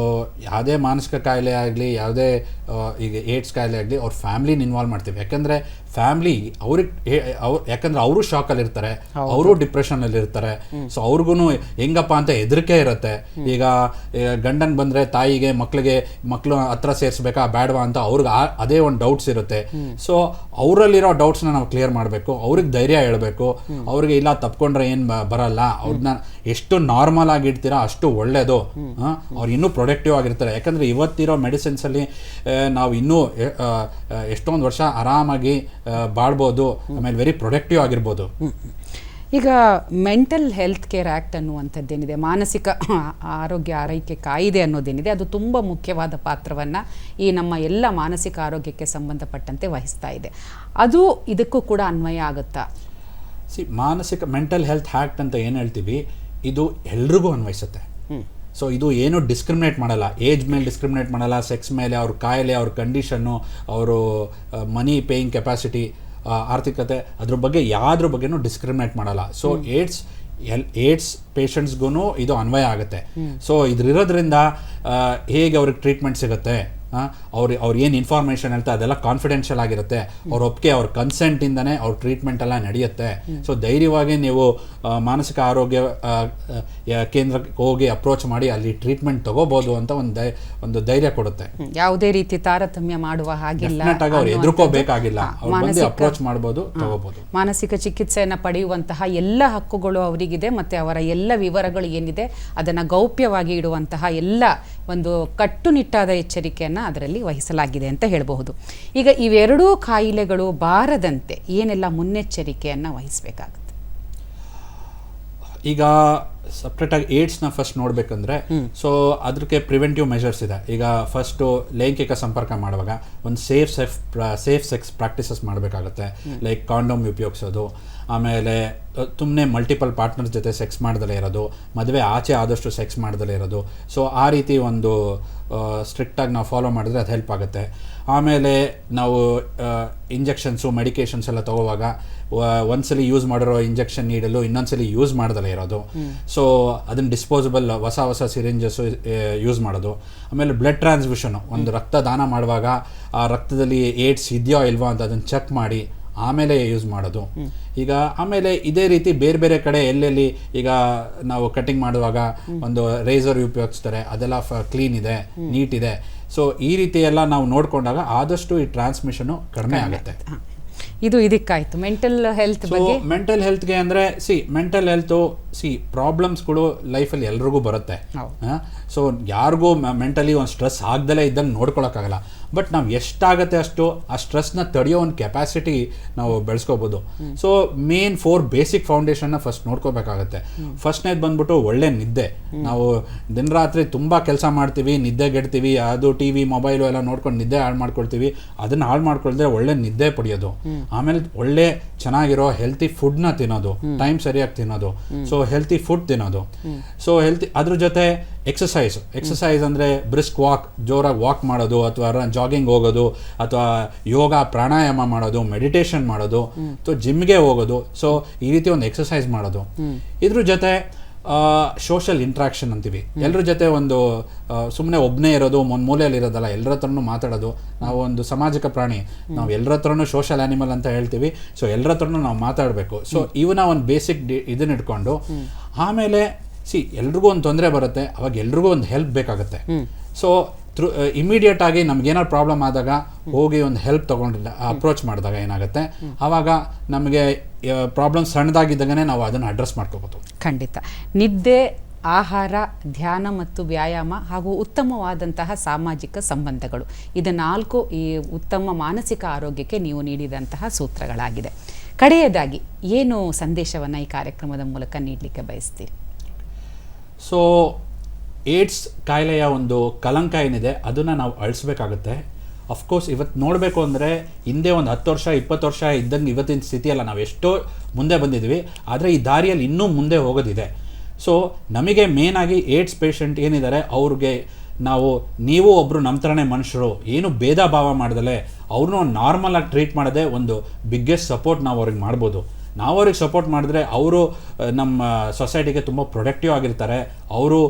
ಯಾವುದೇ ಮಾನಸಿಕ ಕಾಯಿಲೆ ಆಗಲಿ ಯಾವುದೇ ಈಗ ಏಡ್ಸ್ ಕಾಯಿಲೆ ಆಗಲಿ ಅವ್ರ ಫ್ಯಾಮ್ಲಿನ ಇನ್ವಾಲ್ವ್ ಮಾಡ್ತೀವಿ. ಯಾಕಂದ್ರೆ ಫ್ಯಾಮ್ಲಿ ಅವ್ರಿಗೆ ಅವ್ರು ಯಾಕಂದ್ರೆ ಅವರು ಶಾಕಲ್ಲಿರ್ತಾರೆ ಅವರು ಡಿಪ್ರೆಷನಲ್ಲಿ ಇರ್ತಾರೆ. ಸೊ ಅವ್ರಿಗೂ ಹೆಂಗಪ್ಪ ಅಂತ ಹೆದರಿಕೆ ಇರುತ್ತೆ. ಈಗ ಗಂಡನ್ ಬಂದ್ರೆ ತಾಯಿಗೆ ಮಕ್ಳಿಗೆ ಮಕ್ಳು ಹತ್ರ ಸೇರಿಸ್ಬೇಕಾ ಬ್ಯಾಡ್ವಾ ಅಂತ ಅವ್ರಿಗೆ ಅದೇ ಒಂದು ಡೌಟ್ಸ್ ಇರುತ್ತೆ. ಸೊ ಅವರಲ್ಲಿರೋ ಡೌಟ್ಸ್ನ ನಾವು ಕ್ಲಿಯರ್ ಮಾಡಬೇಕು. ಅವ್ರಿಗೆ ಧೈರ್ಯ ಹೇಳಬೇಕು. ಅವ್ರಿಗೆ ಇಲ್ಲ ತಪ್ಕೊಂಡ್ರೆ ಏನು ಬರಲ್ಲ. ಅವ್ರನ್ನ ಎಷ್ಟು ನಾರ್ಮಲ್ ಆಗಿ ಇಡ್ತೀರಾ ಅಷ್ಟು ಒಳ್ಳೇದು. ಅವ್ರು ಇನ್ನೂ ಪ್ರೊಡಕ್ಟಿವ್ ಆಗಿರ್ತಾರೆ. ಯಾಕಂದ್ರೆ ಇವತ್ತಿರೋ ಮೆಡಿಸಿನ್ಸ್ ಅಲ್ಲಿ ನಾವು ಇನ್ನೂ ಎಷ್ಟೊಂದು ವರ್ಷ ಆರಾಮಾಗಿ ಬಾಳ್ಬೋದು. ಆಮೇಲೆ ವೆರಿ ಪ್ರೊಡಕ್ಟಿವ್ ಆಗಿರ್ಬೋದು. ಈಗ ಮೆಂಟಲ್ ಹೆಲ್ತ್ ಕೇರ್ ಆ್ಯಕ್ಟ್ ಅನ್ನುವಂಥದ್ದೇನಿದೆ ಮಾನಸಿಕ ಆರೋಗ್ಯ ಆರೈಕೆ ಕಾಯಿದೆ ಅನ್ನೋದೇನಿದೆ ಅದು ತುಂಬ ಮುಖ್ಯವಾದ ಪಾತ್ರವನ್ನು ಈ ನಮ್ಮ ಎಲ್ಲ ಮಾನಸಿಕ ಆರೋಗ್ಯಕ್ಕೆ ಸಂಬಂಧಪಟ್ಟಂತೆ ವಹಿಸ್ತಾ ಇದೆ. ಅದು ಇದಕ್ಕೂ ಕೂಡ ಅನ್ವಯ ಆಗುತ್ತಾ? ಸಿ ಮಾನಸಿಕ ಮೆಂಟಲ್ ಹೆಲ್ತ್ ಆ್ಯಕ್ಟ್ ಅಂತ ಏನು ಹೇಳ್ತೀವಿ ಇದು ಎಲ್ರಿಗೂ ಅನ್ವಯಿಸುತ್ತೆ. ಸೊ ಇದು ಏನು ಡಿಸ್ಕ್ರಿಮಿನೇಟ್ ಮಾಡಲ್ಲ. ಏಜ್ ಮೇಲೆ ಡಿಸ್ಕ್ರಿಮಿನೇಟ್ ಮಾಡಲ್ಲ ಸೆಕ್ಸ್ ಮೇಲೆ ಅವ್ರ ಕಾಯಿಲೆ ಅವ್ರ ಕಂಡೀಷನ್ನು ಅವರು ಮನಿ ಪೇಯಿಂಗ್ ಕೆಪಾಸಿಟಿ ಆರ್ಥಿಕತೆ ಅದ್ರ ಬಗ್ಗೆ ಯಾವ್ದ್ರ ಬಗ್ಗೆನೂ ಡಿಸ್ಕ್ರಿಮಿನೇಟ್ ಮಾಡಲ್ಲ. ಸೊ ಏಡ್ಸ್ ಎಲ್ ಏಡ್ಸ್ ಪೇಷಂಟ್ಸ್ಗೂ ಇದು ಅನ್ವಯ ಆಗುತ್ತೆ. ಸೊ ಇದ್ರಿರೋದ್ರಿಂದ ಹೇಗೆ ಅವ್ರಿಗೆ ಟ್ರೀಟ್ಮೆಂಟ್ ಸಿಗುತ್ತೆ? ಅವ್ರು ಅವ್ರು ಏನು ಇನ್ಫಾರ್ಮೇಷನ್ ಹೇಳ್ತಾ ಅದೆಲ್ಲ ಕಾನ್ಫಿಡೆನ್ಷಿಯಲ್ ಆಗಿರುತ್ತೆ ಅವ್ರ ಒಪ್ಪಿಗೆ ಅವ್ರ ಕನ್ಸೆಂಟಿಂದನೇ ಅವ್ರ ಟ್ರೀಟ್ಮೆಂಟ್ ಎಲ್ಲ ನಡೆಯುತ್ತೆ ಸೊ ಧೈರ್ಯವಾಗಿ ನೀವು ಮಾನಸಿಕ ಆರೋಗ್ಯ ಕೇಂದ್ರಕ್ಕೆ ಹೋಗಿ ಅಪ್ರೋಚ್ ಮಾಡಿ ಅಲ್ಲಿ ಟ್ರೀಟ್ಮೆಂಟ್ ತಗೋಬಹುದು ಅಂತ ಒಂದು ಒಂದು ಧೈರ್ಯ ಕೊಡುತ್ತೆ. ಯಾವುದೇ ರೀತಿ ತಾರತಮ್ಯ ಮಾಡುವ ಹಾಗಿಲ್ಲ ಅವ್ರು. ಎದುರ್ಕೋಬೇಕಾಗಿಲ್ಲ ಅಪ್ರೋಚ್ ಮಾಡಬಹುದು ತಗೋಬಹುದು ಮಾನಸಿಕ ಚಿಕಿತ್ಸೆಯನ್ನು ಪಡೆಯುವಂತಹ ಎಲ್ಲ ಹಕ್ಕುಗಳು ಅವರಿಗಿದೆ ಮತ್ತೆ ಅವರ ಎಲ್ಲ ವಿವರಗಳು ಏನಿದೆ ಅದನ್ನು ಗೌಪ್ಯವಾಗಿ ಇಡುವಂತಹ ಎಲ್ಲ ಒಂದು ಕಟ್ಟುನಿಟ್ಟಾದ ಎಚ್ಚರಿಕೆಯನ್ನು ಅದರಲ್ಲಿ ವಹಿಸಲಾಗಿದೆ ಅಂತ ಹೇಳಬಹುದು. ಈಗ ಇವೆರಡೂ ಕಾಯಿಲೆಗಳು ಬಾರದಂತೆ ಏನೆಲ್ಲ ಮುನ್ನೆಚ್ಚರಿಕೆಯನ್ನು ವಹಿಸಬೇಕಾಗುತ್ತೆ? ಈಗ ಸಪ್ರೇಟಾಗಿ ಏಡ್ಸ್ನ ಫಸ್ಟ್ ನೋಡಬೇಕಂದ್ರೆ ಸೊ ಅದಕ್ಕೆ ಪ್ರಿವೆಂಟಿವ್ ಮೆಷರ್ಸ್ ಇದೆ. ಈಗ ಫಸ್ಟು ಲೈಂಗಿಕ ಸಂಪರ್ಕ ಮಾಡುವಾಗ ಒಂದು safe safe safe sex practices ಮಾಡಬೇಕಾಗುತ್ತೆ. ಲೈಕ್ ಕಾಂಡೋಮ್ ಉಪಯೋಗಿಸೋದು ಆಮೇಲೆ ತುಂಬನೇ ಮಲ್ಟಿಪಲ್ ಪಾರ್ಟ್ನರ್ಸ್ ಜೊತೆ ಸೆಕ್ಸ್ ಮಾಡ್ದಲೇ ಇರೋದು ಮದುವೆ ಆಚೆ ಆದಷ್ಟು ಸೆಕ್ಸ್ ಮಾಡ್ದಲೇ ಇರೋದು. ಸೊ ಆ ರೀತಿ ಒಂದು ಸ್ಟ್ರಿಕ್ಟಾಗಿ ನಾವು ಫಾಲೋ ಮಾಡಿದ್ರೆ ಅದು ಹೆಲ್ಪ್ ಆಗುತ್ತೆ. ಆಮೇಲೆ ನಾವು ಇಂಜೆಕ್ಷನ್ಸು ಮೆಡಿಕೇಷನ್ಸ್ ಎಲ್ಲ ತಗೋವಾಗ ಒಂದ್ಸಲಿ ಯೂಸ್ ಮಾಡಿರೋ ಇಂಜೆಕ್ಷನ್ ನೀಡಲು ಇನ್ನೊಂದ್ಸಲಿ ಯೂಸ್ ಮಾಡ್ದಲೇ ಇರೋದು. ಸೊ ಅದನ್ನು ಡಿಸ್ಪೋಸಬಲ್ ಹೊಸ ಹೊಸ ಸಿರಿಂಜಸ್ಸು ಯೂಸ್ ಮಾಡೋದು. ಆಮೇಲೆ ಬ್ಲಡ್ ಟ್ರಾನ್ಸ್ಮಿಷನು ಒಂದು ರಕ್ತ ದಾನ ಮಾಡುವಾಗ ಆ ರಕ್ತದಲ್ಲಿ ಏಡ್ಸ್ ಇದೆಯೋ ಇಲ್ವೋ ಅಂತ ಅದನ್ನು ಚೆಕ್ ಮಾಡಿ ಆಮೇಲೆ ಯೂಸ್ ಮಾಡೋದು. ಈಗ ಆಮೇಲೆ ಇದೇ ರೀತಿ ಬೇರೆ ಬೇರೆ ಕಡೆ ಎಲ್ಲೆಲ್ಲಿ ಈಗ ನಾವು ಕಟಿಂಗ್ ಮಾಡುವಾಗ ಒಂದು ರೇಸರ್ ಉಪಯೋಗಿಸ್ತಾರೆ ಅದೆಲ್ಲ ಕ್ಲೀನ್ ಇದೆ ನೀಟ್ ಇದೆ. ಸೊ ಈ ರೀತಿ ಎಲ್ಲ ನಾವು ನೋಡ್ಕೊಂಡಾಗ ಆದಷ್ಟು ಈ ಟ್ರಾನ್ಸ್ಮಿಷನು ಕಡಿಮೆ ಆಗುತ್ತೆ. ಇದು ಇದಕ್ಕಾಯ್ತು. ಮೆಂಟಲ್ ಹೆಲ್ತ್ ಬಗ್ಗೆ? ಮೆಂಟಲ್ ಹೆಲ್ತ್ಗೆ ಅಂದರೆ ಸಿ ಮೆಂಟಲ್ ಹೆಲ್ತು ಸಿ ಪ್ರಾಬ್ಲಮ್ಸ್ಗಳು ಲೈಫಲ್ಲಿ ಎಲ್ರಿಗೂ ಬರುತ್ತೆ. ಸೊ ಯಾರಿಗೂ ಮೆಂಟಲಿ ಒಂದು ಸ್ಟ್ರೆಸ್ ಆಗ್ದಲೇ ಇದ್ದಂಗೆ ನೋಡ್ಕೊಳಕ್ಕಾಗಲ್ಲ. ಬಟ್ ನಾವು ಎಷ್ಟಾಗತ್ತೆ ಅಷ್ಟು ಆ ಸ್ಟ್ರೆಸ್ನ ತಡೆಯೋ ಒಂದು ಕೆಪಾಸಿಟಿ ನಾವು ಬೆಳೆಸ್ಕೋಬೋದು. ಸೊ ಮೇನ್ ಫೋರ್ ಬೇಸಿಕ್ ಫೌಂಡೇಶನ್ನ ಫಸ್ಟ್ ನೋಡ್ಕೋಬೇಕಾಗತ್ತೆ. ಫಸ್ಟ್ನೇದು ಬಂದ್ಬಿಟ್ಟು ಒಳ್ಳೆ ನಿದ್ದೆ. ನಾವು ದಿನ ರಾತ್ರಿ ತುಂಬ ಕೆಲಸ ಮಾಡ್ತೀವಿ ನಿದ್ದೆಗೆಡ್ತೀವಿ ಅದು ಟಿ ವಿ ಮೊಬೈಲು ಎಲ್ಲ ನೋಡ್ಕೊಂಡು ನಿದ್ದೆ ಹಾಳು ಮಾಡ್ಕೊಳ್ತೀವಿ. ಅದನ್ನು ಹಾಳು ಮಾಡ್ಕೊಳ್ದ್ರೆ ಒಳ್ಳೆ ನಿದ್ದೆ ಪಡೆಯೋದು. ಆಮೇಲೆ ಒಳ್ಳೆ ಚೆನ್ನಾಗಿರೋ ಹೆಲ್ತಿ ಫುಡ್ನ ತಿನ್ನೋದು. ಟೈಮ್ ಸರಿಯಾಗಿ ತಿನ್ನೋದು. ಸೊ ಹೆಲ್ತಿ ಫುಡ್ ತಿನ್ನೋದು. ಸೊ ಹೆಲ್ತಿ ಅದ್ರ ಜೊತೆ ಎಕ್ಸಸೈಸ್ ಎಕ್ಸಸೈಸ್ ಅಂದರೆ ಬ್ರಿಸ್ಕ್ ವಾಕ್ ಜೋರಾಗಿ ವಾಕ್ ಮಾಡೋದು ಅಥವಾ ಜಾಗಿಂಗ್ ಹೋಗೋದು ಅಥವಾ ಯೋಗ ಪ್ರಾಣಾಯಾಮ ಮಾಡೋದು ಮೆಡಿಟೇಷನ್ ಮಾಡೋದು ಅಥವಾ ಜಿಮ್ಗೆ ಹೋಗೋದು. ಸೊ ಈ ರೀತಿ ಒಂದು ಎಕ್ಸಸೈಸ್ ಮಾಡೋದು. ಇದ್ರ ಜೊತೆ ಸೋಷಲ್ ಇಂಟ್ರಾಕ್ಷನ್ ಅಂತೀವಿ. ಎಲ್ಲರ ಜೊತೆ ಒಂದು ಸುಮ್ಮನೆ ಒಬ್ಬನೇ ಇರೋದು ಒಂದು ಮೂಲೆಯಲ್ಲಿ ಇರೋದಲ್ಲ ಎಲ್ಲರ ಹತ್ರನೂ ಮಾತಾಡೋದು. ನಾವು ಒಂದು ಸಾಮಾಜಿಕ ಪ್ರಾಣಿ. ನಾವು ಎಲ್ಲರ ಹತ್ರನೂ ಸೋಷಲ್ ಆ್ಯನಿಮಲ್ ಅಂತ ಹೇಳ್ತೀವಿ. ಸೊ ಎಲ್ಲರ ಹತ್ರನೂ ನಾವು ಮಾತಾಡಬೇಕು. ಸೊ ಇವನ್ನ ಒಂದು ಬೇಸಿಕ್ ಇದನ್ನ ಇಟ್ಕೊಂಡು ಆಮೇಲೆ ಸಿ ಎಲ್ರಿಗೂ ಒಂದು ತೊಂದರೆ ಬರುತ್ತೆ. ಅವಾಗ ಎಲ್ರಿಗೂ ಒಂದು ಹೆಲ್ಪ್ ಬೇಕಾಗುತ್ತೆ. ಸೊ ಥ್ರೂ ಇಮಿಡಿಯೇಟ್ ಆಗಿ ನಮ್ಗೇನಾದ್ರು ಪ್ರಾಬ್ಲಮ್ ಆದಾಗ ಹೋಗಿ ಒಂದು ಹೆಲ್ಪ್ ತೊಗೊಂಡಿಲ್ಲ ಅಪ್ರೋಚ್ ಮಾಡಿದಾಗ ಏನಾಗುತ್ತೆ? ಆವಾಗ ನಮಗೆ ಪ್ರಾಬ್ಲಮ್ ಸಣ್ಣದಾಗಿದ್ದಾಗನೇ ನಾವು ಅದನ್ನು ಅಡ್ರೆಸ್ ಮಾಡ್ಕೋಬೋದು. ಖಂಡಿತ. ನಿದ್ದೆ ಆಹಾರ ಧ್ಯಾನ ಮತ್ತು ವ್ಯಾಯಾಮ ಹಾಗೂ ಉತ್ತಮವಾದಂತಹ ಸಾಮಾಜಿಕ ಸಂಬಂಧಗಳು. ಇದು ನಾಲ್ಕು ಈ ಉತ್ತಮ ಮಾನಸಿಕ ಆರೋಗ್ಯಕ್ಕೆ ನೀವು ನೀಡಿದಂತಹ ಸೂತ್ರಗಳಾಗಿದೆ. ಕಡೆಯದಾಗಿ ಏನು ಸಂದೇಶವನ್ನು ಈ ಕಾರ್ಯಕ್ರಮದ ಮೂಲಕ ನೀಡಲಿಕ್ಕೆ ಬಯಸ್ತೀರಿ? ಸೊ ಏಡ್ಸ್ ಕಾಯಿಲೆಯ ಒಂದು ಕಲಂಕ ಏನಿದೆ, ಅದನ್ನು ನಾವು ಅಳಿಸ್ಬೇಕಾಗುತ್ತೆ. ಅಫ್ಕೋರ್ಸ್ ಇವತ್ತು ನೋಡಬೇಕು ಅಂದರೆ ಹಿಂದೆ ಒಂದು ಹತ್ತು ವರ್ಷ, ಇಪ್ಪತ್ತು ವರ್ಷ ಇದ್ದಂಗೆ ಇವತ್ತಿನ ಸ್ಥಿತಿಯಲ್ಲ. ನಾವು ಎಷ್ಟೋ ಮುಂದೆ ಬಂದಿದ್ವಿ, ಆದರೆ ಈ ದಾರಿಯಲ್ಲಿ ಇನ್ನೂ ಮುಂದೆ ಹೋಗೋದಿದೆ. ಸೊ ನಮಗೆ ಮೇನಾಗಿ ಏಡ್ಸ್ ಪೇಷಂಟ್ ಏನಿದ್ದಾರೆ ಅವ್ರಿಗೆ ನಾವು, ನೀವು ಒಬ್ಬರು ನಮ್ಮ ಥರನೇ ಮನುಷ್ಯರು, ಏನು ಭೇದ ಭಾವ ಮಾಡ್ದಲೆ ಅವ್ರನ್ನೂ ನಾರ್ಮಲಾಗಿ ಟ್ರೀಟ್ ಮಾಡೋದೇ ಒಂದು ಬಿಗ್ಗೆಸ್ಟ್ ಸಪೋರ್ಟ್ ನಾವು ಅವ್ರಿಗೆ ಮಾಡ್ಬೋದು. ನಾವು ಅವ್ರಿಗೆ ಸಪೋರ್ಟ್ ಮಾಡಿದ್ರೆ ಅವರು ನಮ್ಮ ಸೊಸೈಟಿಗೆ ತುಂಬ ಪ್ರೊಡಕ್ಟಿವ್ ಆಗಿರ್ತಾರೆ. ಅವರು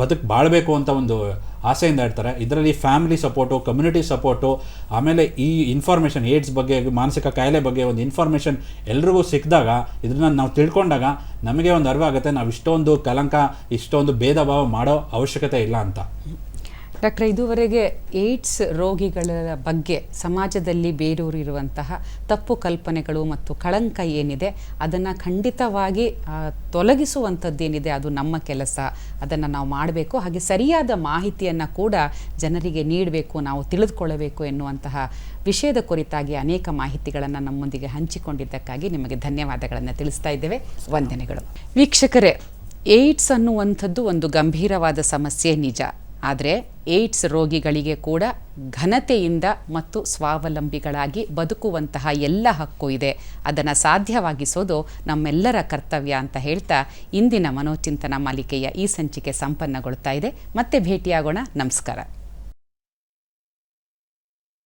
ಬದುಕು ಬಾಳಬೇಕು ಅಂತ ಒಂದು ಆಸೆಯಿಂದ ಇರ್ತಾರೆ ಇದರಲ್ಲಿ ಫ್ಯಾಮಿಲಿ ಸಪೋರ್ಟು ಕಮ್ಯುನಿಟಿ ಸಪೋರ್ಟು ಆಮೇಲೆ ಈ ಇನ್ಫಾರ್ಮೇಷನ್ ಏಡ್ಸ್ ಬಗ್ಗೆ, ಮಾನಸಿಕ ಕಾಯಿಲೆ ಬಗ್ಗೆ ಒಂದು ಇನ್ಫಾರ್ಮೇಷನ್ ಎಲ್ರಿಗೂ ಸಿಕ್ಕಿದಾಗ ಇದನ್ನ ನಾವು ತಿಳ್ಕೊಂಡಾಗ ನಮಗೆ ಒಂದು ಅರಿವಾಗುತ್ತೆ, ನಾವು ಇಷ್ಟೊಂದು ಕಲಂಕ, ಇಷ್ಟೊಂದು ಭೇದ ಭಾವ ಮಾಡೋ ಅವಶ್ಯಕತೆ ಇಲ್ಲ ಅಂತ. ಡಾಕ್ಟ್ರೆ, ಇದುವರೆಗೆ ಏಡ್ಸ್ ರೋಗಿಗಳ ಬಗ್ಗೆ ಸಮಾಜದಲ್ಲಿ ಬೇರೂರಿರುವಂತಹ ತಪ್ಪು ಕಲ್ಪನೆಗಳು ಮತ್ತು ಕಳಂಕ ಏನಿದೆ, ಅದನ್ನು ಖಂಡಿತವಾಗಿ ತೊಲಗಿಸುವಂಥದ್ದೇನಿದೆ ಅದು ನಮ್ಮ ಕೆಲಸ. ಅದನ್ನು ನಾವು ಮಾಡಬೇಕು. ಹಾಗೆ ಸರಿಯಾದ ಮಾಹಿತಿಯನ್ನು ಕೂಡ ಜನರಿಗೆ ನೀಡಬೇಕು, ನಾವು ತಿಳಿದುಕೊಳ್ಳಬೇಕು ಎನ್ನುವಂತಹ ವಿಷಯದ ಕುರಿತಾಗಿ ಅನೇಕ ಮಾಹಿತಿಗಳನ್ನು ನಮ್ಮೊಂದಿಗೆ ಹಂಚಿಕೊಂಡಿದ್ದಕ್ಕಾಗಿ ನಿಮಗೆ ಧನ್ಯವಾದಗಳನ್ನು ತಿಳಿಸ್ತಾ ಇದ್ದೇವೆ. ವಂದನೆಗಳು. ವೀಕ್ಷಕರೇ, ಏಡ್ಸ್ ಅನ್ನುವಂಥದ್ದು ಒಂದು ಗಂಭೀರವಾದ ಸಮಸ್ಯೆ ನಿಜ. ಆದರೆ ಏಡ್ಸ್ ರೋಗಿಗಳಿಗೆ ಕೂಡ ಘನತೆಯಿಂದ ಮತ್ತು ಸ್ವಾವಲಂಬಿಗಳಾಗಿ ಬದುಕುವಂತಹ ಎಲ್ಲ ಹಕ್ಕು ಇದೆ. ಅದನ್ನು ಸಾಧ್ಯವಾಗಿಸೋದು ನಮ್ಮೆಲ್ಲರ ಕರ್ತವ್ಯ ಅಂತ ಹೇಳ್ತಾ ಇಂದಿನ ಮನೋಚಿಂತನ ಮಾಲಿಕೆಯ ಈ ಸಂಚಿಕೆ ಸಂಪನ್ನಗೊಳ್ತಾ ಇದೆ. ಮತ್ತೆ ಭೇಟಿಯಾಗೋಣ. ನಮಸ್ಕಾರ.